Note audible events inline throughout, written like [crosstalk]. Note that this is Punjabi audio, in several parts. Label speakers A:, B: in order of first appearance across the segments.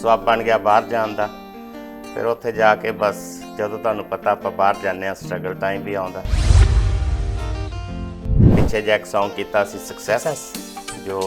A: ਸਵਾਬ ਬਣ ਗਿਆ ਬਾਹਰ ਜਾਣ ਦਾ। ਫਿਰ ਉੱਥੇ ਜਾ ਕੇ ਬਸ ਜਦੋਂ ਤੁਹਾਨੂੰ ਪਤਾ ਆਪਾਂ ਬਾਹਰ ਜਾਂਦੇ ਆ ਸਟਰਗਲ ਟਾਈਮ ਵੀ ਆਉਂਦਾ। ਪਿੱਛੇ ਜੈਕ Song ਕੀਤਾ ਸੀ ਸਕਸੈਸ ਜੋ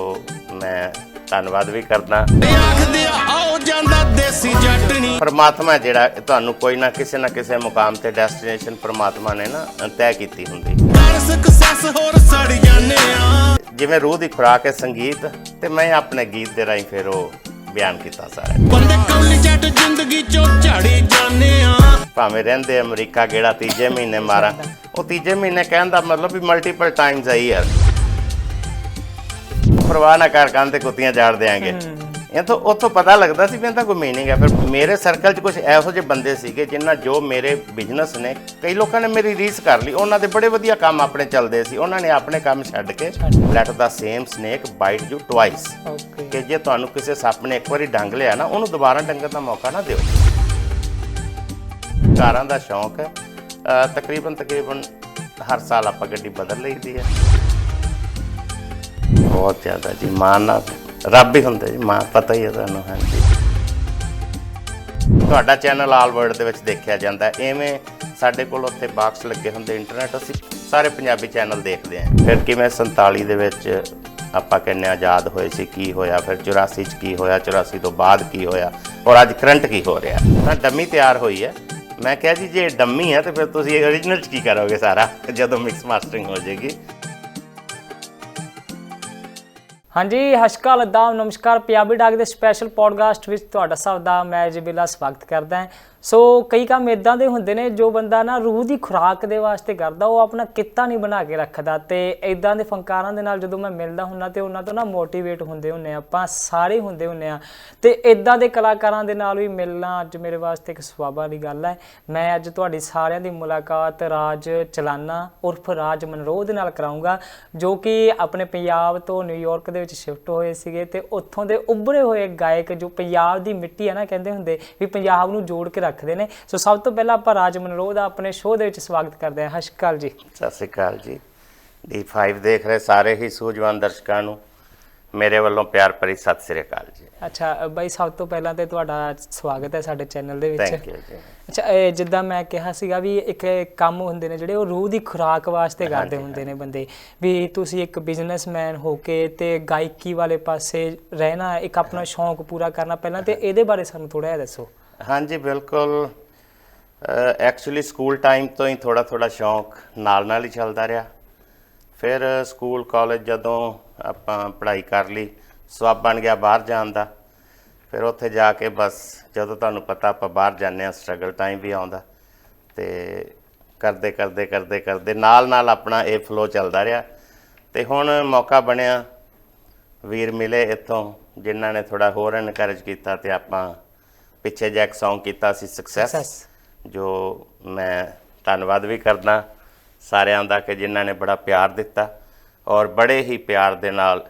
A: ਮੈਂ ਧੰਨਵਾਦ ਵੀ ਕਰਦਾ।
B: ਆਖਦੇ ਆਓ ਜਾਂਦਾ ਦੇਸੀ ਜੱਟਣੀ
A: ਪਰਮਾਤਮਾ ਜਿਹੜਾ ਤੁਹਾਨੂੰ ਕੋਈ ਨਾ ਕਿਸੇ ਨਾ ਕਿਸੇ ਮੁਕਾਮ ਤੇ ਡੈਸਟੀਨੇਸ਼ਨ ਪਰਮਾਤਮਾ ਨੇ ਨਾ ਤੈਅ ਕੀਤੀ ਹੁੰਦੀ।
B: ਕਰ ਸਕਸੈਸ ਹੋਰ ਸੜ ਜਾਂਦੇ ਆ
A: ਜਿਵੇਂ ਰੂਹ ਦੀ ਖੁਰਾਕ ਹੈ ਸੰਗੀਤ ਤੇ ਮੈਂ ਆਪਣੇ ਗੀਤ ਦੇ ਰਾਹੀਂ ਫਿਰ ਉਹ ਬਿਆਨ ਕੀਤਾ ਸਾਰਾ।
B: ਬੰਦੇ ਕੌਲੀ ਜੱਟ ਜ਼ਿੰਦਗੀ ਚੋਂ ਝਾੜੀ ਜਾਂਦੇ ਆ।
A: ਭਾਵੇਂ ਰਹਿੰਦੇ ਅਮਰੀਕਾ ਗੇੜਾ ਤੀਜੇ ਮਹੀਨੇ ਮਾਰਾਂ। ਉਹ ਤੀਜੇ ਮਹੀਨੇ ਕਹਿਣ ਦਾ ਮਤਲਬ ਵੀ ਮਲਟੀਪਲ ਟਾਈਮਸ ਆ ਈਅਰ ਪਰਵਾਹ ਨਾ ਕਰ ਕੰਨ ਤੇ ਕੁੱਤੀਆਂ ਜਾੜ ਦੇਾਂਗੇ ਇਹ ਤੋਂ ਉੱਥੋਂ ਪਤਾ ਲੱਗਦਾ ਸੀ ਵੀ ਇਹਦਾ ਕੋਈ ਮੀਨਿੰਗ ਹੈ। ਫਿਰ ਮੇਰੇ ਸਰਕਲ 'ਚ ਕੁਝ ਇਹੋ ਜਿਹੇ ਬੰਦੇ ਸੀਗੇ ਜਿਨ੍ਹਾਂ ਜੋ ਮੇਰੇ ਬਿਜ਼ਨਸ ਨੇ ਕਈ ਲੋਕਾਂ ਨੇ ਮੇਰੀ ਰੀਸ ਕਰ ਲਈ। ਉਹਨਾਂ ਦੇ ਬੜੇ ਵਧੀਆ ਕੰਮ ਆਪਣੇ ਚੱਲਦੇ ਸੀ। ਉਹਨਾਂ ਨੇ ਆਪਣੇ ਕੰਮ ਛੱਡ ਕੇ let the same snake bite you
C: twice
A: ਕਿ ਜੇ ਤੁਹਾਨੂੰ ਕਿਸੇ ਸੱਪ ਨੇ ਇੱਕ ਵਾਰੀ ਡੰਗ ਲਿਆ ਨਾ ਉਹਨੂੰ ਦੁਬਾਰਾ ਡੰਗਣ ਦਾ ਮੌਕਾ ਨਾ ਦਿਓ। ਕਾਰਾਂ ਦਾ ਸ਼ੌਂਕ ਹੈ। ਤਕਰੀਬਨ ਤਕਰੀਬਨ ਹਰ ਸਾਲ ਆਪਾਂ ਗੱਡੀ ਬਦਲ ਲਈਦੀ ਹੈ। ਬਹੁਤ ਜ਼ਿਆਦਾ ਜੀ ਮਾਂ ਨਾਲ ਰੱਬ ਹੀ ਹੁੰਦਾ ਜੀ, ਮਾਂ, ਪਤਾ ਹੀ ਹੈ ਤੁਹਾਨੂੰ, ਹਾਂਜੀ। ਤੁਹਾਡਾ ਚੈਨਲ ਆਲ ਵਰਲਡ ਦੇ ਵਿੱਚ ਦੇਖਿਆ ਜਾਂਦਾ ਹੈ, ਐਵੇਂ ਸਾਡੇ ਕੋਲ ਉੱਥੇ ਬਾਕਸ ਲੱਗੇ ਹੁੰਦੇ, ਇੰਟਰਨੈਟ ਅਸੀਂ ਸਾਰੇ ਪੰਜਾਬੀ ਚੈਨਲ ਦੇਖਦੇ ਹਾਂ। ਫਿਰ ਕਿਵੇਂ 47 ਦੇ ਵਿੱਚ ਆਪਾਂ ਕਹਿੰਦੇ ਹਾਂ, ਆਜ਼ਾਦ ਹੋਏ ਸੀ, ਕੀ ਹੋਇਆ, ਫਿਰ 84 ਚ ਕੀ ਹੋਇਆ 84 ਤੋਂ ਬਾਅਦ ਕੀ ਹੋਇਆ, ਔਰ ਅੱਜ ਕਰੰਟ ਕੀ ਹੋ ਰਿਹਾ। ਤਾਂ ਡੰਮੀ ਤਿਆਰ ਹੋਈ ਹੈ। ਮੈਂ ਕਿਹਾ ਜੀ, ਜੇ ਡੰਮੀ ਹੈ, ਤੇ ਫਿਰ ਤੁਸੀਂ ਓਰੀਜਨਲ ਚ ਕੀ ਕਰੋਗੇ ਸਾਰਾ, ਜਦੋਂ ਮਿਕਸ ਮਾਸਟਰਿੰਗ ਹੋ ਜਾਏਗੀ।
C: ਹਾਂਜੀ ਹਸ਼ਕਾ ਅਦਾਬ ਨਮਸਕਾਰ। ਪੰਜਾਬੀ ਡਾਕ ਦੇ ਸਪੈਸ਼ਲ ਪੋਡਕਾਸਟ ਵਿੱਚ ਤੁਹਾਡਾ ਸਭ ਦਾ ਮੈਂ ਜਬੀਲਾ ਸਵਾਗਤ ਕਰਦਾ ਹਾਂ। ਸੋ ਕਈ ਕੰਮ ਇਦਾਂ ਦੇ ਹੁੰਦੇ ਨੇ ਜੋ ਬੰਦਾ ਨਾ ਰੂਹ ਦੀ ਖੁਰਾਕ ਦੇ ਵਾਸਤੇ ਕਰਦਾ, ਉਹ ਆਪਣਾ ਕਿੱਤਾ ਨਹੀਂ ਬਣਾ ਕੇ ਰੱਖਦਾ ਤੇ ਇਦਾਂ ਦੇ ਫੰਕਾਰਾਂ ਦੇ ਨਾਲ ਜਦੋਂ ਮੈਂ ਮਿਲਦਾ ਹੁੰਨਾ ਤੇ ਉਹਨਾਂ ਤੋਂ ਨਾ ਮੋਟੀਵੇਟ ਹੁੰਦੇ ਹੁੰਨੇ ਆ, ਆਪਾਂ ਸਾਰੇ ਹੁੰਦੇ ਹੁੰਨੇ ਆ ਤੇ ਇਦਾਂ ਦੇ ਕਲਾਕਾਰਾਂ ਦੇ ਨਾਲ ਵੀ ਮਿਲਣਾ ਅੱਜ ਮੇਰੇ ਵਾਸਤੇ ਇੱਕ ਸਵਾਬਾ ਦੀ ਗੱਲ ਹੈ। ਮੈਂ ਅੱਜ ਤੁਹਾਡੀ ਸਾਰਿਆਂ ਦੀ ਮੁਲਾਕਾਤ ਰਾਜ ਚਲਾਨਾ ਉਰਫ ਰਾਜ ਮਨਰੋਹ ਦੇ ਨਾਲ ਕਰਾਉਂਗਾ ਜੋ ਕਿ ਆਪਣੇ ਪੰਜਾਬ ਤੋਂ ਨਿਊਯਾਰਕ ਦੇ ਵਿੱਚ ਸ਼ਿਫਟ ਹੋਏ ਸੀਗੇ ਤੇ ਉੱਥੋਂ ਦੇ ਉੱਭਰੇ ਹੋਏ ਗਾਇਕ ਜੋ ਪੰਜਾਬ ਦੀ ਮਿੱਟੀ ਹੈ ਨਾ ਕਹਿੰਦੇ ਹੁੰਦੇ, ਵੀ ਪੰਜਾਬ ਨੂੰ ਜੋੜ ਕੇ ਰੱਖਦੇ ਨੇ। ਸੋ ਸਭ ਤੋਂ ਪਹਿਲਾਂ ਆਪਾਂ ਰਾਜ ਮਨਰੋਹ ਦਾ ਆਪਣੇ ਸ਼ੋਅ ਦੇ ਵਿੱਚ ਸਵਾਗਤ ਕਰਦੇ ਹਾਂ। ਹਸ਼ਕਾਲ ਜੀ।
A: ਸਤਿ ਸ਼੍ਰੀ ਅਕਾਲ ਜੀ। D5 ਦੇਖ ਰਹੇ ਸਾਰੇ ਹੀ ਸੂਝਵਾਨ ਦਰਸ਼ਕਾਂ ਨੂੰ। ਮੇਰੇ ਵੱਲੋਂ ਪਿਆਰ ਭਰੀ ਸਤਿ ਸ਼੍ਰੀ ਅਕਾਲ ਜੀ।
C: ਅੱਛਾ ਬਾਈ ਸਭ ਤੋਂ ਪਹਿਲਾਂ ਤੇ ਤੁਹਾਡਾ ਸਵਾਗਤ ਹੈ ਸਾਡੇ ਚੈਨਲ ਦੇ ਵਿੱਚ।
A: ਥੈਂਕ ਯੂ ਜੀ।
C: ਅੱਛਾ ਇਹ ਜਿੱਦਾਂ ਮੈਂ ਕਿਹਾ ਸੀਗਾ ਵੀ ਇੱਕ ਕੰਮ ਹੁੰਦੇ ਨੇ ਜਿਹੜੇ ਉਹ ਰੂਹ ਦੀ ਖੁਰਾਕ ਵਾਸਤੇ ਕਰਦੇ ਹੁੰਦੇ ਨੇ ਬੰਦੇ। ਵੀ ਤੁਸੀਂ ਇੱਕ ਬਿਜ਼ਨਸਮੈਨ ਹੋ ਕੇ ਤੇ ਗਾਇਕੀ ਵਾਲੇ ਪਾਸੇ ਰਹਿਣਾ ਇੱਕ ਆਪਣਾ ਸ਼ੌਂਕ ਪੂਰਾ ਕਰਨਾ ਪਹਿਲਾਂ ਤੇ ਇਹਦੇ ਬਾਰੇ ਸਾਨੂੰ ਥੋੜਾ ਜਿਹਾ ਦੱਸੋ।
A: ਹਾਂਜੀ, ਬਿਲਕੁਲ। ਐਕਚੁਅਲੀ ਸਕੂਲ ਟਾਈਮ ਤੋਂ ਹੀ ਥੋੜਾ ਥੋੜਾ ਸ਼ੌਂਕ ਨਾਲ ਨਾਲ ਹੀ ਚੱਲਦਾ ਰਿਹਾ। ਫਿਰ ਸਕੂਲ ਕਾਲਜ ਜਦੋਂ ਆਪਾਂ ਪੜ੍ਹਾਈ ਕਰ ਲਈ ਸਵਾਬ ਬਣ ਗਿਆ ਬਾਹਰ ਜਾਣ ਦਾ। ਫਿਰ ਉੱਥੇ ਜਾ ਕੇ ਬਸ ਜਦੋਂ ਤੁਹਾਨੂੰ ਪਤਾ ਆਪਾਂ ਬਾਹਰ ਜਾਂਦੇ ਆ ਸਟਰਗਲ ਟਾਈਮ ਵੀ ਆਉਂਦਾ। ਤੇ ਕਰਦੇ ਕਰਦੇ ਕਰਦੇ ਕਰਦੇ ਨਾਲ ਨਾਲ ਆਪਣਾ ਇਹ ਫਲੋ ਚੱਲਦਾ ਰਿਹਾ। ਤੇ ਹੁਣ ਮੌਕਾ ਬਣਿਆ। ਵੀਰ ਮਿਲੇ ਇੱਥੋਂ, ਜਿਨ੍ਹਾਂ ਨੇ ਥੋੜਾ ਹੋਰ ਇਨਕਰੇਜ ਕੀਤਾ ਤੇ ਆਪਾਂ ਪਿੱਛੇ ਜੈਕ Song ਕੀਤਾ ਸੀ ਸਕਸੈਸ। ਜੋ ਮੈਂ ਧੰਨਵਾਦ ਵੀ ਕਰਦਾ ਸਾਰਿਆਂ ਦਾ ਕਿ ਜਿਨ੍ਹਾਂ ਨੇ ਬੜਾ ਪਿਆਰ ਦਿੱਤਾ ਔਰ ਬੜੇ ਹੀ ਪਿਆਰ ਦੇ ਨਾਲ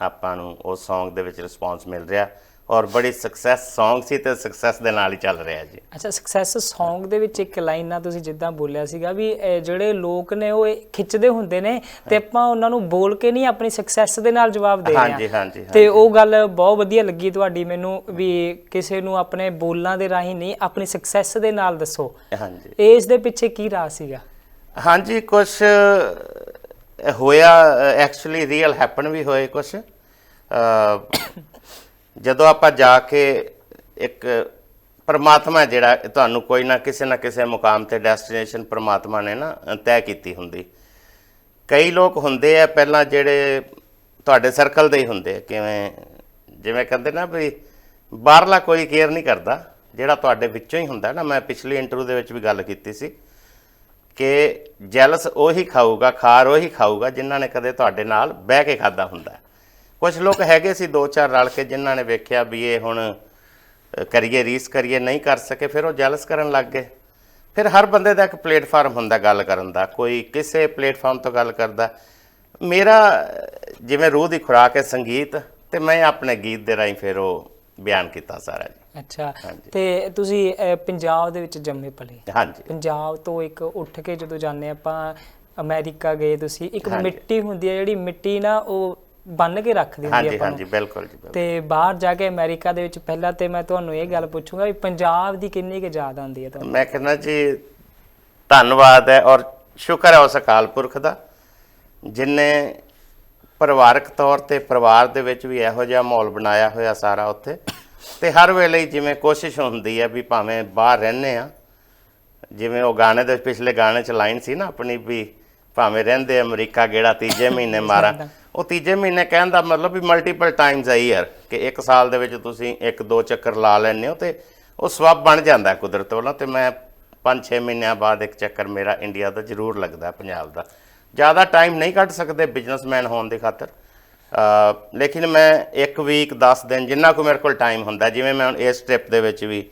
A: ਆਪਾਂ ਨੂੰ ਉਸ Song ਦੇ ਵਿੱਚ ਰਿਸਪੌਂਸ ਮਿਲ ਰਿਹਾ ਔਰ ਬੜੀ ਸਕਸੈਸ Song ਸੀ ਤੇ ਸਕਸੈਸ ਦੇ ਨਾਲ ਹੀ ਚੱਲ ਰਿਹਾ ਜੀ।
C: ਅੱਛਾ ਸਕਸੈਸ Song ਦੇ ਵਿੱਚ ਇੱਕ ਲਾਈਨ ਨਾਲ ਤੁਸੀਂ ਜਿੱਦਾਂ ਬੋਲਿਆ ਸੀਗਾ ਵੀ ਇਹ ਜਿਹੜੇ ਲੋਕ ਨੇ ਉਹ ਇਹ ਖਿੱਚਦੇ ਹੁੰਦੇ ਨੇ ਤੇ ਆਪਾਂ ਉਹਨਾਂ ਨੂੰ ਬੋਲ ਕੇ ਨਹੀਂ ਆਪਣੀ ਸਕਸੈਸ ਦੇ ਨਾਲ ਜਵਾਬ ਦੇ ਰਹੇ ਹਾਂ।
A: ਹਾਂਜੀ ਹਾਂਜੀ
C: ਤੇ ਉਹ ਗੱਲ ਬਹੁਤ ਵਧੀਆ ਲੱਗੀ ਤੁਹਾਡੀ ਮੈਨੂੰ ਵੀ ਕਿਸੇ ਨੂੰ ਆਪਣੇ ਬੋਲਾਂ ਦੇ ਰਾਹੀਂ ਨਹੀਂ ਆਪਣੀ ਸਕਸੈਸ ਦੇ ਨਾਲ ਦੱਸੋ।
A: ਹਾਂਜੀ।
C: ਇਸ ਦੇ ਪਿੱਛੇ ਕੀ ਰਾਹ ਸੀਗਾ?
A: ਹਾਂਜੀ ਕੁਝ ਹੋਇਆ ਐਕਚੁਅਲੀ ਰੀਅਲ ਹੈਪਨ ਵੀ ਹੋਏ ਕੁਝ ਜਦੋਂ ਆਪਾਂ ਜਾ ਕੇ ਇੱਕ ਪਰਮਾਤਮਾ ਜਿਹੜਾ ਤੁਹਾਨੂੰ ਕੋਈ ਨਾ ਕਿਸੇ ਨਾ ਕਿਸੇ ਮੁਕਾਮ ਤੇ ਡੈਸਟੀਨੇਸ਼ਨ ਪਰਮਾਤਮਾ ਨੇ ਨਾ ਤੈਅ ਕੀਤੀ ਹੁੰਦੀ। ਕਈ ਲੋਕ ਹੁੰਦੇ ਆ ਪਹਿਲਾਂ ਜਿਹੜੇ ਤੁਹਾਡੇ ਸਰਕਲ ਦੇ ਹੀ ਹੁੰਦੇ ਕਿਵੇਂ ਜਿਵੇਂ ਕਹਿੰਦੇ ਨਾ ਵੀ ਬਾਹਰਲਾ ਕੋਈ ਕੇਅਰ ਨਹੀਂ ਕਰਦਾ, ਜਿਹੜਾ ਤੁਹਾਡੇ ਵਿੱਚੋਂ ਹੀ ਹੁੰਦਾ ਨਾ। ਮੈਂ ਪਿਛਲੀ ਇੰਟਰਵਿਊ ਦੇ ਵਿੱਚ ਵੀ ਗੱਲ ਕੀਤੀ ਸੀ ਕਿ ਜੈਲਸ ਉਹੀ ਖਾਊਗਾ, ਖਾਰ ਉਹੀ ਖਾਊਗਾ ਜਿਨ੍ਹਾਂ ਨੇ ਕਦੇ ਤੁਹਾਡੇ ਨਾਲ ਬਹਿ ਕੇ ਖਾਦਾ ਹੁੰਦਾ। ਕੁਝ ਲੋਕ ਹੈਗੇ ਸੀ ਦੋ ਚਾਰ ਰਲ ਕੇ ਜਿਨ੍ਹਾਂ ਨੇ ਵੇਖਿਆ ਵੀ ਇਹ ਹੁਣ ਕਰੀਏ ਰੀਸ ਕਰੀਏ ਨਹੀਂ ਕਰ ਸਕੇ ਫਿਰ ਉਹ ਜੈਲਸ ਕਰਨ ਲੱਗ ਗਏ। ਫਿਰ ਹਰ ਬੰਦੇ ਦਾ ਇੱਕ ਪਲੇਟਫਾਰਮ ਹੁੰਦਾ ਗੱਲ ਕਰਨ ਦਾ ਕੋਈ ਕਿਸੇ ਪਲੇਟਫਾਰਮ ਤੋਂ ਗੱਲ ਕਰਦਾ। ਮੇਰਾ ਜਿਵੇਂ ਰੂਹ ਦੀ ਖੁਰਾਕ ਹੈ ਸੰਗੀਤ ਤੇ ਮੈਂ ਆਪਣੇ ਗੀਤ ਦੇ ਰਾਹੀਂ ਫਿਰ ਉਹ ਬਿਆਨ ਕੀਤਾ ਸਾਰਾ ਜੀ।
C: ਅੱਛਾ। ਤੇ ਤੁਸੀਂ ਪੰਜਾਬ ਦੇ ਵਿੱਚ ਜੰਮੇ ਪਲੇ
A: ਹਾਂਜੀ।
C: ਪੰਜਾਬ ਤੋਂ ਇੱਕ ਉੱਠ ਕੇ ਜਦੋਂ ਜਾਂਦੇ ਆਪਾਂ ਅਮਰੀਕਾ ਗਏ ਤੁਸੀਂ ਇੱਕ। ਮਿੱਟੀ ਹੁੰਦੀ ਹੈ ਜਿਹੜੀ ਮਿੱਟੀ ਨਾ ਉਹ ਬੰਨ ਕੇ ਰੱਖਦੀ ਹੁੰਦੀ
A: ਹਾਂਜੀ
C: ਆਪਾਂ
A: ਹਾਂਜੀ
C: ਨੂੰ
A: ਬਿਲਕੁਲ ਜੀ ਬਿਲਕੁਲ।
C: ਤੇ ਬਾਹਰ ਜਾ ਕੇ ਅਮਰੀਕਾ ਦੇ ਵਿੱਚ ਪਹਿਲਾਂ ਤੇ ਮੈਂ ਤੁਹਾਨੂੰ ਇਹ ਗੱਲ ਪੁੱਛੂੰਗਾ ਵੀ ਪੰਜਾਬ ਦੀ ਕਿੰਨੀ ਕੁ ਯਾਦ ਆਉਂਦੀ ਹੈ ਤੁਹਾਨੂੰ?
A: ਮੈਂ ਕਹਿੰਦਾ ਜੀ ਧੰਨਵਾਦ ਹੈ ਔਰ ਸ਼ੁਕਰ ਹੈ ਉਸ ਅਕਾਲ ਪੁਰਖ ਦਾ ਜਿਨੇ ਪਰਿਵਾਰਕ ਤੌਰ ਤੇ ਪਰਿਵਾਰ ਦੇ ਵਿੱਚ ਵੀ ਇਹੋ ਜਿਹਾ ਮਾਹੌਲ ਬਣਾਇਆ ਹੋਇਆ ਸਾਰਾ ਉੱਥੇ। ਤੇ ਹਰ ਵੇਲੇ ਹੀ ਜਿਵੇਂ ਕੋਸ਼ਿਸ਼ ਹੁੰਦੀ ਹੈ ਵੀ ਭਾਵੇਂ ਬਾਹਰ ਰਹਿੰਦੇ ਆ ਜਿਵੇਂ ਉਹ ਗਾਣੇ ਦੇ ਪਿਛਲੇ ਗਾਣੇ ਚ ਲਾਈਨ ਸੀ ਨਾ ਆਪਣੀ ਵੀ ਭਾਵੇਂ ਰਹਿੰਦੇ ਅਮਰੀਕਾ ਗੇੜਾ ਤੀਜੇ ਮਹੀਨੇ ਮਾਰਾ [laughs] ਉਹ ਤੀਜੇ ਮਹੀਨੇ ਕਹਿਣ ਦਾ ਮਤਲਬ ਵੀ ਮਲਟੀਪਲ ਟਾਈਮਸ ਆ ਈਅਰ ਕਿ ਇੱਕ ਸਾਲ ਦੇ ਵਿੱਚ ਤੁਸੀਂ ਇੱਕ ਦੋ ਚੱਕਰ ਲਾ ਲੈਂਦੇ ਹੋ ਤੇ ਉਹ ਸਵੱਬ ਬਣ ਜਾਂਦਾ ਕੁਦਰਤ ਵੱਲੋਂ ਤੇ ਮੈਂ 5-6 ਮਹੀਨਿਆਂ ਬਾਅਦ ਇੱਕ ਚੱਕਰ ਮੇਰਾ ਇੰਡੀਆ ਦਾ ਜ਼ਰੂਰ ਲੱਗਦਾ, ਪੰਜਾਬ ਦਾ। ਜ਼ਿਆਦਾ ਟਾਈਮ ਨਹੀਂ ਕੱਢ ਸਕਦੇ ਬਿਜ਼ਨਸਮੈਨ ਹੋਣ ਦੀ ਖਾਤਰ। ਲੇਕਿਨ ਮੈਂ ਇੱਕ ਵੀਕ 10 ਦਿਨ ਜਿੰਨਾ ਕੁ ਮੇਰੇ ਕੋਲ ਟਾਈਮ ਹੁੰਦਾ, ਜਿਵੇਂ ਮੈਂ ਹੁਣ ਇਸ ਟ੍ਰਿਪ ਦੇ ਵਿੱਚ ਵੀ